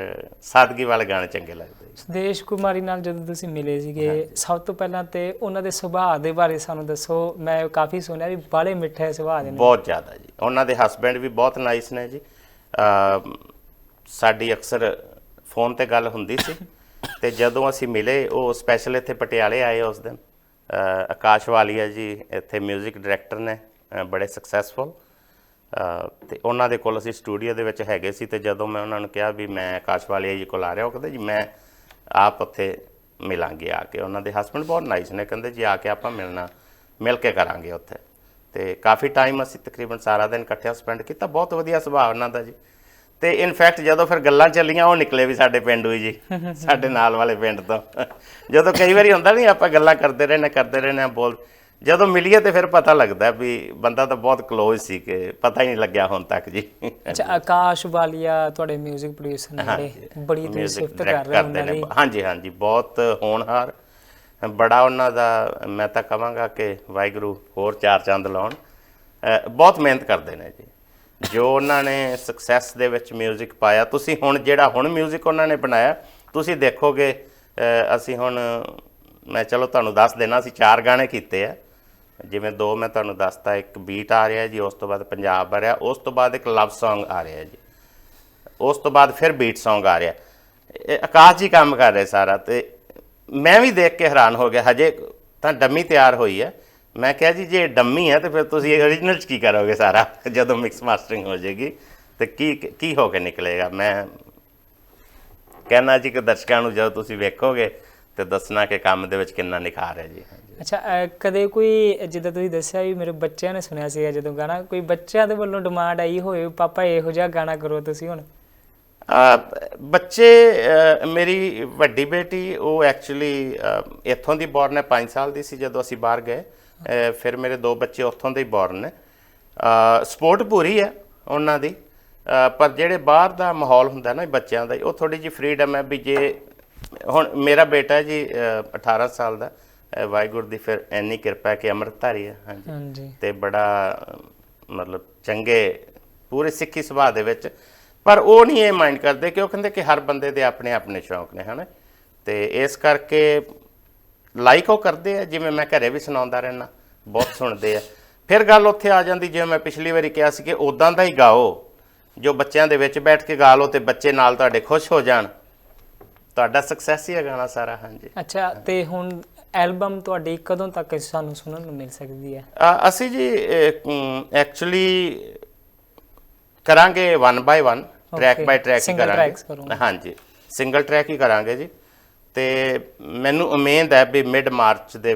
A: ਸਾਦਗੀ ਵਾਲੇ ਗਾਣੇ ਚੰਗੇ ਲੱਗਦੇ ਜੀ।
C: ਸੁਦੇਸ਼ ਕੁਮਾਰੀ ਨਾਲ ਜਦੋਂ ਤੁਸੀਂ ਮਿਲੇ ਸੀਗੇ ਸਭ ਤੋਂ ਪਹਿਲਾਂ ਤੇ ਉਹਨਾਂ ਦੇ ਸੁਭਾਅ ਦੇ ਬਾਰੇ ਸਾਨੂੰ ਦੱਸੋ। ਮੈਂ ਕਾਫੀ ਸੁਣਿਆ ਵੀ ਬਾਲੇ ਮਿੱਠੇ ਸੁਭਾਅ ਦੇ ਨੇ।
A: ਬਹੁਤ ਜ਼ਿਆਦਾ ਜੀ। ਉਹਨਾਂ ਦੇ ਹਸਬੈਂਡ ਵੀ ਬਹੁਤ ਨਾਈਸ ਨੇ ਜੀ। ਸਾਡੀ ਅਕਸਰ ਫੋਨ ਤੇ ਗੱਲ ਹੁੰਦੀ ਸੀ। [laughs] ਤੇ ਜਦੋਂ ਅਸੀਂ ਮਿਲੇ, ਉਹ ਸਪੈਸ਼ਲ ਇੱਥੇ ਪਟਿਆਲੇ ਆਏ ਉਸ ਦਿਨ। ਆਕਾਸ਼ ਵਾਲੀਆ ਜੀ ਇੱਥੇ 뮤직 ਡਾਇਰੈਕਟਰ ਨੇ ਬੜੇ ਸਕਸੈਸਫੁਲ ਤੇ ਉਹਨਾਂ ਦੇ ਕੋਲ ਅਸੀਂ ਸਟੂਡੀਓ ਦੇ ਵਿੱਚ ਹੈਗੇ ਸੀ ਤੇ ਜਦੋਂ ਮੈਂ ਉਹਨਾਂ ਨੂੰ ਕਿਹਾ ਵੀ ਮੈਂ ਆਕਾਸ਼ ਵਾਲੀਆ ਜੀ ਕੋਲ ਆ ਰਿਹਾ, ਉਹ ਕਹਿੰਦੇ ਜੀ, ਮੈਂ ਆਪ ਉੱਥੇ ਮਿਲਾਂਗੇ ਆ ਕੇ। ਉਹਨਾਂ ਦੇ ਹਸਬੰਡ ਬਹੁਤ ਨਾਈਸ ਨੇ, ਕਹਿੰਦੇ ਜੀ, ਆ ਕੇ ਆਪਾਂ ਮਿਲਣਾ, ਮਿਲ ਕੇ ਕਰਾਂਗੇ ਉੱਥੇ। ਤੇ ਕਾਫੀ ਟਾਈਮ ਅਸੀਂ ਤਕਰੀਬਨ ਸਾਰਾ ਦਿਨ ਇਕੱਠਿਆਂ ਸਪੈਂਡ ਕੀਤਾ। ਬਹੁਤ ਵਧੀਆ ਸੁਭਾਅ ਉਹਨਾਂ ਦਾ ਜੀ। ਤੇ ਇਨਫੈਕਟ ਜਦੋਂ ਫਿਰ ਗੱਲਾਂ ਚੱਲੀਆਂ ਉਹ ਨਿਕਲੇ ਵੀ ਸਾਡੇ ਪਿੰਡ ਵੀ ਜੀ [laughs] ਸਾਡੇ ਨਾਲ ਵਾਲੇ ਪਿੰਡ ਤੋਂ। ਜਦੋਂ ਕਈ ਵਾਰੀ ਹੁੰਦਾ ਨਹੀਂ ਆਪਾਂ ਗੱਲਾਂ ਕਰਦੇ ਰਹਿੰਦੇ ਕਰਦੇ ਰਹਿੰਦੇ ਬੋਲ ਜਦੋਂ ਮਿਲੀਏ ਤੇ ਫਿਰ ਪਤਾ ਲੱਗਦਾ ਵੀ ਬੰਦਾ ਤਾਂ ਬਹੁਤ ਕਲੋਜ਼ ਸੀ ਕਿ ਪਤਾ ਹੀ ਨਹੀਂ ਲੱਗਿਆ ਹੁਣ ਤੱਕ ਜੀ।
C: ਅੱਛਾ ਆਕਾਸ਼ ਵਾਲੀਆ ਤੁਹਾਡੇ 뮤직 ਪ੍ਰੋਡਿਊਸਰ ਨੇ ਬੜੀ ਤੁਸੀਂ ਸਿਫਤ ਕਰ ਰਹੇ
A: ਨੇ। ਹਾਂਜੀ ਹਾਂਜੀ ਬਹੁਤ ਹੋਣਹਾਰ। ਬੜਾ ਉਹਨਾਂ ਦਾ ਮੈਂ ਤਾਂ ਕਹਾਂਗਾ ਕਿ ਵਾਹਿਗੁਰੂ ਹੋਰ ਚਾਰ ਚੰਦ ਲਾਉਣ। ਬਹੁਤ ਮਿਹਨਤ ਕਰਦੇ ਨੇ ਜੀ। ਜੋ ਉਹਨਾਂ ਨੇ ਸਕਸੈਸ ਦੇ ਵਿੱਚ 뮤직 ਪਾਇਆ ਤੁਸੀਂ ਹੁਣ ਜਿਹੜਾ ਹੁਣ 뮤직 ਉਹਨਾਂ ਨੇ ਬਣਾਇਆ ਤੁਸੀਂ ਦੇਖੋਗੇ ਅਹ ਅਸੀਂ ਹੁਣ ਮੈਂ ਚਲੋ ਤੁਹਾਨੂੰ ਦੱਸ ਦੇਣਾ ਅਸੀਂ ਚਾਰ ਗਾਣੇ ਕੀਤੇ ਆ ਜਿਵੇਂ ਦੋ ਮੈਂ ਤੁਹਾਨੂੰ ਦੱਸਤਾ ਇੱਕ ਬੀਟ ਆ ਰਿਹਾ ਜੀ ਉਸ ਤੋਂ ਬਾਅਦ ਪੰਜਾਬ ਆ ਰਿਹਾ ਉਸ ਤੋਂ ਬਾਅਦ ਇੱਕ ਲਵ Song ਆ ਰਿਹਾ ਜੀ ਉਸ ਤੋਂ ਬਾਅਦ ਫਿਰ ਬੀਟ Song ਆ ਰਿਹਾ ਇਹ ਆਕਾਸ਼ ਜੀ ਕੰਮ ਕਰ ਰਹੇ ਸਾਰਾ ਤੇ ਮੈਂ ਵੀ ਦੇਖ ਕੇ ਹੈਰਾਨ ਹੋ ਗਿਆ ਹਜੇ ਤਾਂ ਡੰਮੀ ਤਿਆਰ ਹੋਈ ਹੈ ਮੈਂ ਕਿਹਾ ਜੀ ਜੇ ਡੰਮੀ ਹੈ ਤੇ ਫਿਰ ਤੁਸੀਂ origignal ਚ ਕੀ ਕਰੋਗੇ ਸਾਰਾ? ਜਦੋਂ ਮਿਕਸ ਮਾਸਟਰਿੰਗ ਹੋ ਜਾਏਗੀ ਤੇ ਕੀ ਕੀ ਹੋ ਕੇ ਨਿਕਲੇਗਾ? ਮੈਂ ਕਹਿਣਾ ਜੀ ਕਿ ਦਰਸ਼ਕਾਂ ਨੂੰ ਜਦੋਂ ਤੁਸੀਂ ਵੇਖੋਗੇ ਤੇ ਦੱਸਣਾ ਕਿ ਕੰਮ ਦੇ ਵਿੱਚ ਕਿੰਨਾ ਨਿਖਾਰ ਹੈ ਜੀ।
C: ਅੱਛਾ ਅਹ ਕਦੇ ਕੋਈ ਜਿੱਦਾਂ ਤੁਸੀਂ ਦੱਸਿਆ ਵੀ ਮੇਰੇ ਬੱਚਿਆਂ ਨੇ ਸੁਣਿਆ ਸੀਗਾ ਜਦੋਂ ਗਾਣਾ ਕੋਈ ਬੱਚਿਆਂ ਦੇ ਵੱਲੋਂ ਡਿਮਾਂਡ ਆਈ ਹੋਵੇ ਪਾਪਾ ਇਹੋ ਜਿਹਾ ਗਾਣਾ ਕਰੋ ਤੁਸੀਂ ਹੁਣ?
A: ਅ, ਬੱਚੇ ਅ, ਮੇਰੀ ਵੱਡੀ ਬੇਟੀ ਉਹ ਐਕਚੁਅਲੀ ਇੱਥੋਂ ਦੀ ਬੋਰਨ ਹੈ 5 ਸਾਲ ਦੀ ਸੀ ਜਦੋਂ ਅਸੀਂ ਬਾਹਰ ਗਏ। ਫਿਰ ਮੇਰੇ ਦੋ ਬੱਚੇ ਉੱਥੋਂ ਦੇ ਹੀ ਬੋਰਨ ਨੇ ਸਪੋਰਟ ਪੂਰੀ ਹੈ ਉਹਨਾਂ ਦੀ। ਪਰ ਜਿਹੜੇ ਬਾਹਰ ਦਾ ਮਾਹੌਲ ਹੁੰਦਾ ਨਾ ਬੱਚਿਆਂ ਦਾ ਉਹ ਥੋੜੀ ਜਿਹੀ ਫਰੀडम ਹੈ ਵੀ ਜੇ ਹੁਣ ਮੇਰਾ ਬੇਟਾ ਜੀ ਅ, 18 ਸਾਲ ਦਾ ਵਾਹਿਗੁਰੂ ਦੀ ਫਿਰ ਇੰਨੀ ਕਿਰਪਾ ਕਿ ਅੰਮ੍ਰਿਤਧਾਰੀ ਹੈ ਹਾਂਜੀ। ਤੇ ਬੜਾ ਮਤਲਬ ਚੰਗੇ ਪੂਰੇ ਸਿੱਖੀ ਸੁਭਾਅ ਦੇ ਵਿੱਚ। ਪਰ ਉਹ ਨਹੀਂ ਇਹ ਮਾਈਂਡ ਕਰਦੇ ਕਿ ਉਹ ਕਹਿੰਦੇ ਕਿ ਹਰ ਬੰਦੇ ਦੇ ਆਪਣੇ ਆਪਣੇ ਸ਼ੌਂਕ ਨੇ ਹਨਾ। ਤੇ ਇਸ ਕਰਕੇ ਲਾਈਕ ਉਹ ਕਰਦੇ ਆ ਜਿਵੇਂ ਮੈਂ ਘਰੇ ਵੀ ਸੁਣਾਉਂਦਾ ਰਹਿਣਾ ਬਹੁਤ ਸੁਣਦੇ ਆ। ਫਿਰ ਗੱਲ ਉੱਥੇ ਆ ਜਾਂਦੀ ਜਿਵੇਂ ਮੈਂ ਪਿਛਲੀ ਵਾਰੀ ਕਿਹਾ ਸੀ ਕਿ ਉਦਾਂ ਦਾ ਹੀ ਗਾਓ। ਜੋ ਬੱਚਿਆਂ ਦੇ ਵਿੱਚ ਬੈਠ ਕੇ ਗਾ ਲਓ ਤੇ ਬੱਚੇ ਨਾਲ ਤੁਹਾਡੇ ਖੁਸ਼ ਹੋ ਜਾਣ। ਤੁਹਾਡਾ ਸਕਸੈਸ ਹੀ ਹੈ ਗਾਣਾ ਸਾਰਾ ਹਾਂਜੀ।
C: ਅੱਛਾ ਤੇ ਹੁਣ ਐਲਬਮ ਤੁਹਾਡੀ ਕਦੋਂ ਤੱਕ ਸਾਨੂੰ ਸੁਣਨ ਨੂੰ ਮਿਲ ਸਕਦੀ ਹੈ?
A: ਅਸੀਂ ਜੀ ਐਕਚੁਅਲੀ ਕਰਾਂਗੇ 1 ਬਾਈ 1 ਟਰੈਕ ਬਾਈ ਟਰੈਕ ਕਰੋਗੇ। ਹਾਂਜੀ ਸਿੰਗਲ ਟਰੈਕ ਹੀ ਕਰਾਂਗੇ ਜੀ। ਤੇ ਮੈਨੂੰ ਉਮੀਦ ਹੈ ਵੀ ਮਿਡ ਮਾਰਚ ਦੇ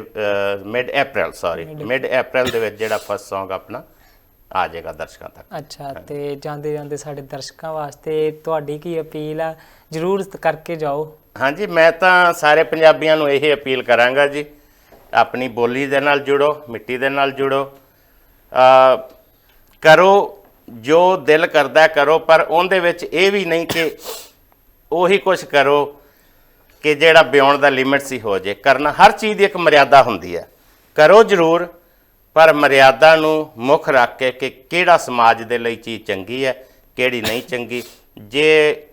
A: mid April sorry mid April ਦੇ ਵਿੱਚ ਜਿਹੜਾ ਫਸਟ Song ਆਪਣਾ ਆ ਜਾਏਗਾ ਦਰਸ਼ਕਾਂ ਤੱਕ।
C: ਅੱਛਾ ਤੇ ਜਾਂਦੇ ਜਾਂਦੇ ਸਾਡੇ ਦਰਸ਼ਕਾਂ ਵਾਸਤੇ ਤੁਹਾਡੀ ਕੀ ਅਪੀਲ ਆ? ਜਰੂਰ ਕਰਕੇ ਜਾਓ।
A: ਹਾਂਜੀ ਮੈਂ ਤਾਂ ਸਾਰੇ ਪੰਜਾਬੀਆਂ ਨੂੰ ਇਹ ਅਪੀਲ ਕਰਾਂਗਾ ਜੀ ਆਪਣੀ ਬੋਲੀ ਦੇ ਨਾਲ ਜੁੜੋ ਮਿੱਟੀ ਦੇ ਨਾਲ ਜੁੜੋ ਅ ਕਰੋ ਜੋ ਦਿਲ ਕਰਦਾ ਹੈ ਕਰੋ ਪਰ ਉਹਦੇ ਵਿੱਚ ਇਹ ਵੀ ਨਹੀਂ ਕਿ ਉਹੀ ਕੁਝ ਕਰੋ ਕਿ ਜਿਹੜਾ ਬਿਯੋਂਡ ਦਾ ਲਿਮਿਟ ਸੀ ਹੋ ਜੇ ਕਰਨਾ ਹਰ ਚੀਜ਼ ਦੀ ਇੱਕ ਮਰਿਆਦਾ ਹੁੰਦੀ ਹੈ। ਕਰੋ ਜ਼ਰੂਰ ਪਰ ਮਰਿਆਦਾ ਨੂੰ ਮੁੱਖ ਰੱਖ ਕੇ ਕਿ ਕਿਹੜਾ ਸਮਾਜ ਦੇ ਲਈ ਚੀਜ਼ ਚੰਗੀ ਹੈ ਕਿਹੜੀ ਨਹੀਂ ਚੰਗੀ। ਜੇ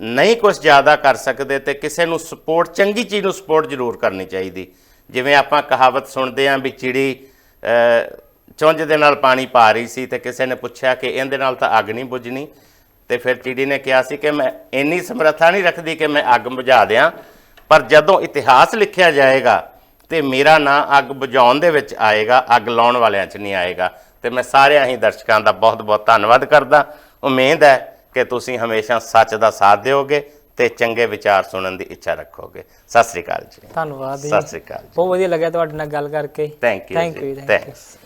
A: ਨਹੀਂ ਕੁਝ ਜ਼ਿਆਦਾ ਕਰ ਸਕਦੇ ਤੇ ਕਿਸੇ ਨੂੰ ਸਪੋਰਟ ਚੰਗੀ ਚੀਜ਼ ਨੂੰ ਸਪੋਰਟ ਜ਼ਰੂਰ ਕਰਨੀ ਚਾਹੀਦੀ। ਜਿਵੇਂ ਆਪਾਂ ਕਹਾਵਤ ਸੁਣਦੇ ਆਂ ਵੀ ਚਿੜੀ ਅਹ, ਚੁੰਝ ਦੇ ਨਾਲ ਪਾਣੀ ਪਾ ਰਹੀ ਸੀ ਤੇ ਕਿਸੇ ਨੇ ਪੁੱਛਿਆ ਕਿ ਇਹਦੇ ਨਾਲ ਤਾਂ ਅੱਗ ਨਹੀਂ ਬੁਝਣੀ। ਤੇ ਫਿਰ ਚਿੜੀ ਨੇ ਕਿਹਾ ਸੀ ਕਿ ਮੈਂ ਇੰਨੀ ਸਮਰੱਥਾ ਨਹੀਂ ਰੱਖਦੀ ਕਿ ਮੈਂ ਅੱਗ ਬੁਝਾ ਦਿਆਂ ਪਰ ਜਦੋਂ ਇਤਿਹਾਸ ਲਿਖਿਆ ਜਾਏਗਾ ਤੇ ਮੇਰਾ ਨਾਂ ਅੱਗ ਬੁਝਾਉਣ ਦੇ ਵਿੱਚ ਆਏਗਾ ਅੱਗ ਲਾਉਣ ਵਾਲਿਆਂ 'ਚ ਨਹੀਂ ਆਏਗਾ ਤੇ ਮੈਂ ਸਾਰਿਆਂ ਹੀ ਦਰਸ਼ਕਾਂ ਦਾ ਬਹੁਤ-ਬਹੁਤ ਧੰਨਵਾਦ ਕਰਦਾ। ਉਮੀਦ ਹੈ ਕਿ ਤੁਸੀਂ ਹਮੇਸ਼ਾ ਸੱਚ ਦਾ ਸਾਥ ਦਿਓਗੇ ਤੇ ਚੰਗੇ ਵਿਚਾਰ ਸੁਣਨ ਦੀ ਇੱਛਾ ਰੱਖੋਗੇ। ਸਤਿ ਸ੍ਰੀ ਅਕਾਲ ਜੀ।
C: ਧੰਨਵਾਦ ਜੀ।
A: ਸਤਿ ਸ੍ਰੀ ਅਕਾਲ
C: ਬਹੁਤ ਵਧੀਆ ਲੱਗਿਆ ਤੁਹਾਡੇ ਨਾਲ ਗੱਲ ਕਰਕੇ।
A: Thank
C: you
A: thank
C: you thank you
A: thanks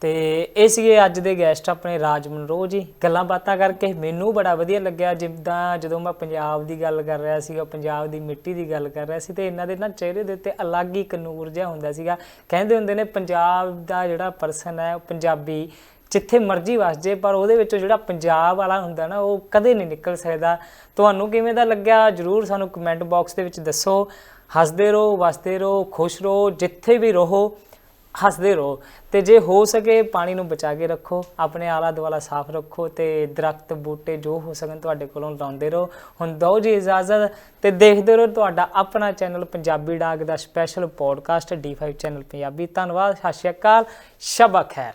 C: ਤੇ ਇਹ ਸੀਗੇ ਅੱਜ ਦੇ ਗੈਸਟ ਆਪਣੇ ਰਾਜ ਮਨਰੋ ਜੀ। ਗੱਲਾਂ ਬਾਤਾਂ ਕਰਕੇ ਮੈਨੂੰ ਬੜਾ ਵਧੀਆ ਲੱਗਿਆ। ਜਿੱਦਾਂ ਜਦੋਂ ਮੈਂ ਪੰਜਾਬ ਦੀ ਗੱਲ ਕਰ ਰਿਹਾ ਸੀਗਾ, ਪੰਜਾਬ ਦੀ ਮਿੱਟੀ ਦੀ ਗੱਲ ਕਰ ਰਿਹਾ ਸੀ ਤੇ ਇਹਨਾਂ ਦੇ ਨਾ ਚਿਹਰੇ ਦੇ ਉੱਤੇ ਅਲੱਗ ਹੀ ਕਨੂਰ ਜਿਹਾ ਹੁੰਦਾ ਸੀਗਾ। ਕਹਿੰਦੇ ਹੁੰਦੇ ਨੇ, ਪੰਜਾਬ ਦਾ ਜਿਹੜਾ ਪਰਸਨ ਹੈ, ਉਹ ਪੰਜਾਬੀ ਜਿੱਥੇ ਮਰਜ਼ੀ ਵਸ ਜੇ ਪਰ ਉਹਦੇ ਵਿੱਚੋਂ ਜਿਹੜਾ ਪੰਜਾਬ ਵਾਲਾ ਹੁੰਦਾ ਨਾ, ਉਹ ਕਦੇ ਨਹੀਂ ਨਿਕਲ ਸਕਦਾ। ਤੁਹਾਨੂੰ ਕਿਵੇਂ ਦਾ ਲੱਗਿਆ? ਜਰੂਰ ਸਾਨੂੰ ਕਮੈਂਟ ਬਾਕਸ ਦੇ ਵਿੱਚ ਦੱਸੋ। ਹੱਸਦੇ ਰਹੋ, ਵਸਦੇ ਰਹੋ, ਖੁਸ਼ ਰਹੋ, ਜਿੱਥੇ ਵੀ ਰਹੋ। ਹੱਸਦੇ ਰਹੋ। ਤੇ ਜੇ ਹੋ ਸਕੇ ਪਾਣੀ ਨੂੰ ਬਚਾ ਕੇ ਰੱਖੋ, ਆਪਣੇ ਆਲਾ ਦੁਆਲਾ ਸਾਫ਼ ਰੱਖੋ ਤੇ ਦਰਖਤ, ਬੂਟੇ ਜੋ ਹੋ ਸਕਣ ਤੁਹਾਡੇ ਕੋਲੋਂ ਲਾਉਂਦੇ ਰਹੋ। ਹੁਣ ਦਿਓ ਜੀ ਇਜਾਜ਼ਤ ਤੇ ਦੇਖਦੇ ਰਹੋ ਤੁਹਾਡਾ ਆਪਣਾ ਚੈਨਲ ਪੰਜਾਬੀ ਡਾਕ ਦਾ special podcast D5 channel Punjabi. ਧੰਨਵਾਦ, ਸਤਿ ਸ਼੍ਰੀ ਅਕਾਲ, ਸ਼ਬਾ ਖੈਰ।